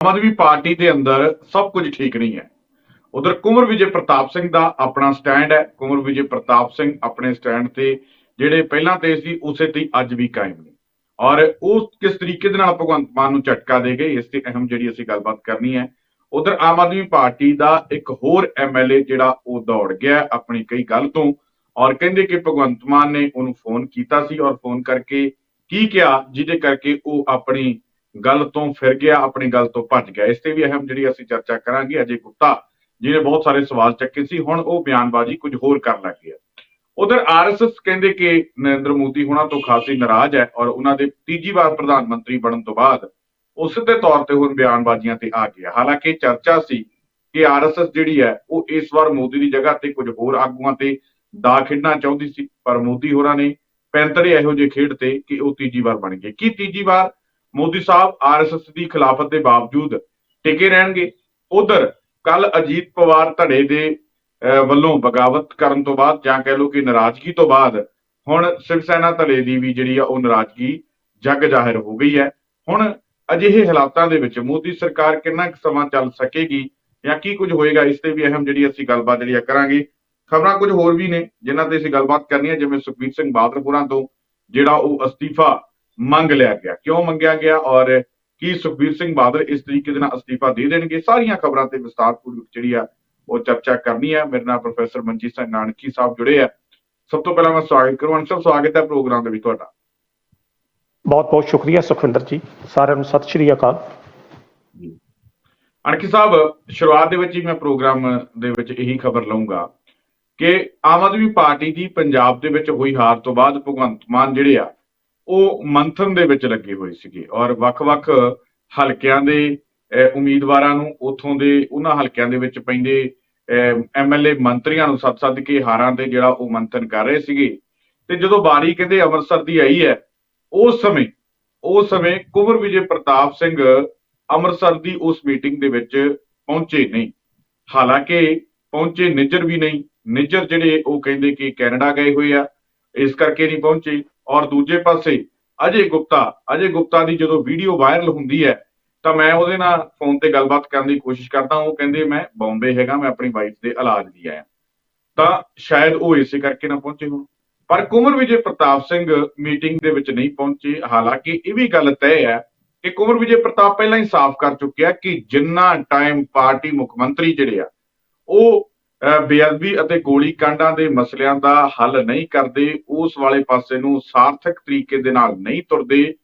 Aam Aadmi party ਦੇ ਅੰਦਰ ਸਭ ਕੁਝ ਠੀਕ ਨਹੀਂ ਹੈ। ਉਧਰ ਕੁਮਰ ਵਿਜੇ ਪ੍ਰਤਾਪ ਸਿੰਘ ਦਾ ਆਪਣਾ ਸਟੈਂਡ ਹੈ। ਕੁਮਰ ਵਿਜੇ ਪ੍ਰਤਾਪ ਸਿੰਘ ਆਪਣੇ ਸਟੈਂਡ ਤੇ ਜਿਹੜੇ ਪਹਿਲਾਂ ਤੇ ਸੀ, ਉਸੇ ਤੇ ਅੱਜ ਵੀ ਕਾਇਮ ਨੇ। ਔਰ ਉਹ ਕਿਸ ਤਰੀਕੇ ਦੇ ਨਾਲ ਭਗਵੰਤ ਮਾਨ ਨੂੰ ਝਟਕਾ ਦੇ ਗਏ, ਇਸ ਤੇ ਅਹਿਮ ਜਿਹੜੀ ਅਸੀਂ ਗੱਲਬਾਤ ਕਰਨੀ ਹੈ। ਉਧਰ ਆਮ ਆਦਮੀ ਪਾਰਟੀ ਦਾ ਇੱਕ ਹੋਰ ਐਮਐਲਏ ਜਿਹੜਾ ਉਹ ਦੌੜ ਗਿਆ ਆਪਣੀ ਕਈ ਗੱਲ ਤੋਂ, ਔਰ ਕਹਿੰਦੇ ਕਿ ਭਗਵੰਤ ਮਾਨ ਨੇ ਉਹਨੂੰ ਫੋਨ ਕੀਤਾ ਸੀ ਔਰ ਫੋਨ ਕਰਕੇ ਕੀ ਕਿਹਾ, ਜਿਹਦੇ ਕਰਕੇ ਉਹ ਆਪਣੀ ਗੱਲ ਤੋਂ ਫਿਰ ਗਿਆ, ਆਪਣੀ ਗੱਲ ਤੋਂ ਭੱਜ ਗਿਆ। ਇਸ ਤੇ ਵੀ ਅਹਿਮ ਜਿਹੜੀ ਅਸੀਂ ਚਰਚਾ ਕਰਾਂਗੇ, ਅਜੇ ਗੁਪਤਾ ਜਿਹਨੇ ਬਹੁਤ ਸਾਰੇ ਸਵਾਲ ਚੱਕੇ ਸੀ, ਹੁਣ ਉਹ ਬਿਆਨਬਾਜ਼ੀ ਕੁਝ ਹੋਰ ਕਰਨ ਲੱਗ ਗਿਆ ਉਧਰ ਆਰਐਸਐਸ ਕਹਿੰਦੇ ਕਿ ਨਰਿੰਦਰ ਮੋਦੀ ਹੁਣਾਂ ਤੋਂ ਖਾਸੀ ਨਾਰਾਜ਼ ਹੈ ਔਰ ਉਹਨਾਂ ਦੇ ਤੀਜੀ ਵਾਰ ਪ੍ਰਧਾਨ ਮੰਤਰੀ ਬਣਨ ਤੋਂ ਬਾਅਦ ਉਸ ਦੇ ਤੌਰ ਤੇ ਹੁਣ ਬਿਆਨਬਾਜ਼ੀਆਂ ਤੇ ਆ ਗਿਆ। ਹਾਲਾਂਕਿ ਚਰਚਾ ਸੀ ਕਿ ਆਰਐਸਐਸ ਜਿਹੜੀ ਹੈ, ਉਹ ਇਸ ਵਾਰ ਮੋਦੀ ਦੀ ਜਗ੍ਹਾ ਤੇ ਕੁਝ ਹੋਰ ਆਗੂਆਂ ਤੇ ਦਾ ਖੇਡਣਾ ਚਾਹੁੰਦੀ ਸੀ, ਪਰ ਮੋਦੀ ਹੋਰਾਂ ਨੇ ਪੈਂਤਰੇ ਇਹੋ ਜਿਹੇ ਖੇਡ ਤੇ ਕਿ ਉਹ ਤੀਜੀ ਵਾਰ ਬਣ ਗਏ। ਕੀ ਤੀਜੀ ਵਾਰ? ਮੋਦੀ ਸਾਹਿਬ ਆਰਐਸਐਸ ਦੀ ਖਿਲਾਫਤ ਦੇ ਬਾਵਜੂਦ ਟਿਕੇ ਰਹਿਣਗੇ। ਉਧਰ ਕੱਲ ਅਜੀਤ ਪਵਾਰ ਧੜੇ ਦੇ ਅਹ, ਵੱਲੋਂ ਬਗਾਵਤ ਕਰਨ ਤੋਂ ਬਾਅਦ ਜਾਂ ਕਹਿ ਲਓ ਕਿ ਨਾਰਾਜ਼ਗੀ ਤੋਂ ਬਾਅਦ ਹੁਣ ਸ਼ਿਵ ਸੈਨਾ ਧੜੇ ਦੀ ਵੀ ਜਿਹੜੀ ਆ ਉਹ ਨਾਰਾਜ਼ਗੀ ਜੱਗ ਜ਼ਾਹਿਰ ਹੋ ਗਈ ਹੈ। ਹੁਣ ਅਜਿਹੇ ਹਾਲਾਤਾਂ ਦੇ ਵਿੱਚ ਮੋਦੀ ਸਰਕਾਰ ਕਿੰਨਾ ਕੁ ਸਮਾਂ ਚੱਲ ਸਕੇਗੀ ਜਾਂ ਕੀ ਕੁਝ ਹੋਏਗਾ ਇਸ ਤੇ ਵੀ ਅਹਿਮ ਜਿਹੜੀ ਅਸੀਂ ਗੱਲਬਾਤ ਜਿਹੜੀ ਆ ਕਰਾਂਗੇ। ਖਬਰਾਂ ਕੁਝ ਹੋਰ ਵੀ ਨੇ ਜਿਨ੍ਹਾਂ ਤੇ ਅਸੀਂ ਗੱਲਬਾਤ ਕਰਨੀ ਹੈ ਜਿਵੇਂ ਸੁਖਬੀਰ ਸਿੰਘ ਬਾਦਲ ਹੋਰਾਂ ਤੋਂ ਜਿਹੜਾ ਉਹ ਅਸਤੀਫਾ ਮੰਗ ਲਿਆ ਗਿਆ। ਕਿਉਂ ਮੰਗਿਆ ਗਿਆ ਔਰ ਕੀ ਸੁਖਬੀਰ ਸਿੰਘ ਬਾਦਲ ਇਸ ਤਰੀਕੇ ਦੇ ਨਾਲ ਅਸਤੀਫਾ ਦੇ ਦੇਣਗੇ? ਸਾਰੀਆਂ ਖਬਰਾਂ ਤੇ ਵਿਸਤਾਰਪੂਰਵਕ ਜਿਹੜੀ ਆ ਉਹ ਚਰਚਾ ਕਰਨੀ ਹੈ ਮੇਰੇ ਨਾਲ ਪ੍ਰੋਫੈਸਰ ਮਨਜੀਤ ਸਿੰਘ ਨਾਨਕੀ ਸਾਹਿਬ ਜੁੜੇ ਆ। ਸਭ ਤੋਂ ਪਹਿਲਾਂ ਮੈਂ ਸਵਾਗਤ ਕਰੂੰ। ਅੰਸ਼ਰ ਸਵਾਗਤ ਹੈ ਪ੍ਰੋਗਰਾਮ ਦੇ ਵਿੱਚ ਤੁਹਾਡਾ। ਬਹੁਤ ਬਹੁਤ ਸ਼ੁਕਰੀਆ ਸੁਖਵਿੰਦਰ ਜੀ। ਸਾਰਿਆਂ ਨੂੰ ਸਤਿ ਸ਼੍ਰੀ ਅਕਾਲ। ਅਣਖੀ ਸਾਹਿਬ ਸ਼ੁਰੂਆਤ ਦੇ ਵਿੱਚ ਹੀ ਮੈਂ ਪ੍ਰੋਗਰਾਮ ਦੇ ਵਿੱਚ ਇਹੀ ਖਬਰ ਲਵਾਂਗਾ ਕਿ ਆਮ ਆਦਮੀ ਪਾਰਟੀ ਦੀ ਪੰਜਾਬ ਦੇ ਵਿੱਚ ਹੋਈ ਹਾਰ ਤੋਂ ਬਾਅਦ ਭਗਵੰਤ ਮਾਨ ਜਿਹੜੇ ਆ ਉਹ ਮੰਥਨ ਦੇ ਵਿੱਚ ਲੱਗੇ ਹੋਏ ਸੀਗੇ ਔਰ ਵੱਖ-ਵੱਖ ਹਲਕਿਆਂ ਦੇ ਅਹ, ਉਮੀਦਵਾਰਾਂ ਨੂੰ ਉਥੋਂ ਦੇ ਉਹਨਾਂ ਹਲਕਿਆਂ ਦੇ ਵਿੱਚ ਪੈਂਦੇ ਐਮਐਲਏ ਮੰਤਰੀਆਂ ਨੂੰ ਸੱਦ-ਸੱਦ ਕੇ ਹਾਰਾਂ ਤੇ ਜਿਹੜਾ ਉਹ ਮੰਥਨ ਕਰ ਰਹੇ ਸੀਗੇ। ਤੇ ਜਦੋਂ ਬਾਰੀ ਕਹਿੰਦੇ ਅੰਮ੍ਰਿਤਸਰ ਦੀ ਆਈ ਹੈ ਉਸ ਸਮੇਂ ਉਸ ਸਮੇਂ ਕੁੰਵਰ ਵਿਜੇ ਪ੍ਰਤਾਪ ਸਿੰਘ ਅੰਮ੍ਰਿਤਸਰ ਦੀ ਉਸ ਮੀਟਿੰਗ ਦੇ ਵਿੱਚ ਪਹੁੰਚੇ ਨਹੀਂ। ਹਾਲਾਂਕਿ ਪਹੁੰਚੇ ਨਿੱਜਰ ਵੀ ਨਹੀਂ। ਨਿੱਜਰ ਜਿਹੜੇ ਉਹ ਕਹਿੰਦੇ ਕਿ ਕੈਨੇਡਾ ਗਏ ਹੋਏ ਆ ਇਸ ਕਰਕੇ ਨਹੀਂ ਪਹੁੰਚੇ। ਔਰ ਦੂਜੇ ਪਾਸੇ ਅਜੇ ਗੁਪਤਾ ਅਜੇ ਗੁਪਤਾ ਦੀ ਜਦੋਂ ਵੀਡੀਓ ਵਾਇਰਲ ਹੁੰਦੀ ਹੈ, ਤਾਂ ਮੈਂ ਉਹਦੇ ਨਾਲ ਫੋਨ ਤੇ ਗੱਲਬਾਤ ਕਰਨ ਦੀ ਕੋਸ਼ਿਸ਼ ਕਰਦਾ ਉਹ ਕਹਿੰਦੇ, ਮੈਂ ਬੰਬੇ ਹੈਗਾ, ਮੈਂ ਆਪਣੀ ਵਾਈਫ ਦੇ ਇਲਾਜ ਲਈ ਆਇਆ। ਤਾਂ ਸ਼ਾਇਦ ਉਹ ਇਸੇ ਕਰਕੇ ਨਾ ਪਹੁੰਚੇ ਹੋਣ। ਪਰ ਕੁਮਰ ਵਿਜੇ ਪ੍ਰਤਾਪ ਸਿੰਘ ਮੀਟਿੰਗ ਦੇ ਵਿੱਚ ਨਹੀਂ ਪਹੁੰਚੇ। ਹਾਲਾਂਕਿ ਇਹ ਵੀ ਗੱਲ ਤੈਅ ਹੈ ਕਿ ਕੁਮਰ ਵਿਜੇ ਪ੍ਰਤਾਪ ਪਹਿਲਾਂ ਹੀ ਸਾਫ਼ ਕਰ ਚੁੱਕਿਆ ਕਿ ਜਿੰਨਾ ਟਾਈਮ ਪਾਰਟੀ ਮੁੱਖ ਮੰਤਰੀ ਜਿਹੜੇ ਆ, ਉਹ ਬੇਅਦਬੀ ਅਤੇ ਗੋਲੀ ਕਾਂਡਾਂ ਦੇ ਮਸਲਿਆਂ ਦਾ ਹੱਲ ਨਹੀਂ ਕਰਦੇ ਉਸ ਵਾਲੇ ਪਾਸੇ ਨੂੰ ਸਾਰਥਕ ਤਰੀਕੇ ਦੇ ਨਾਲ ਨਹੀਂ ਤੁਰਦੇ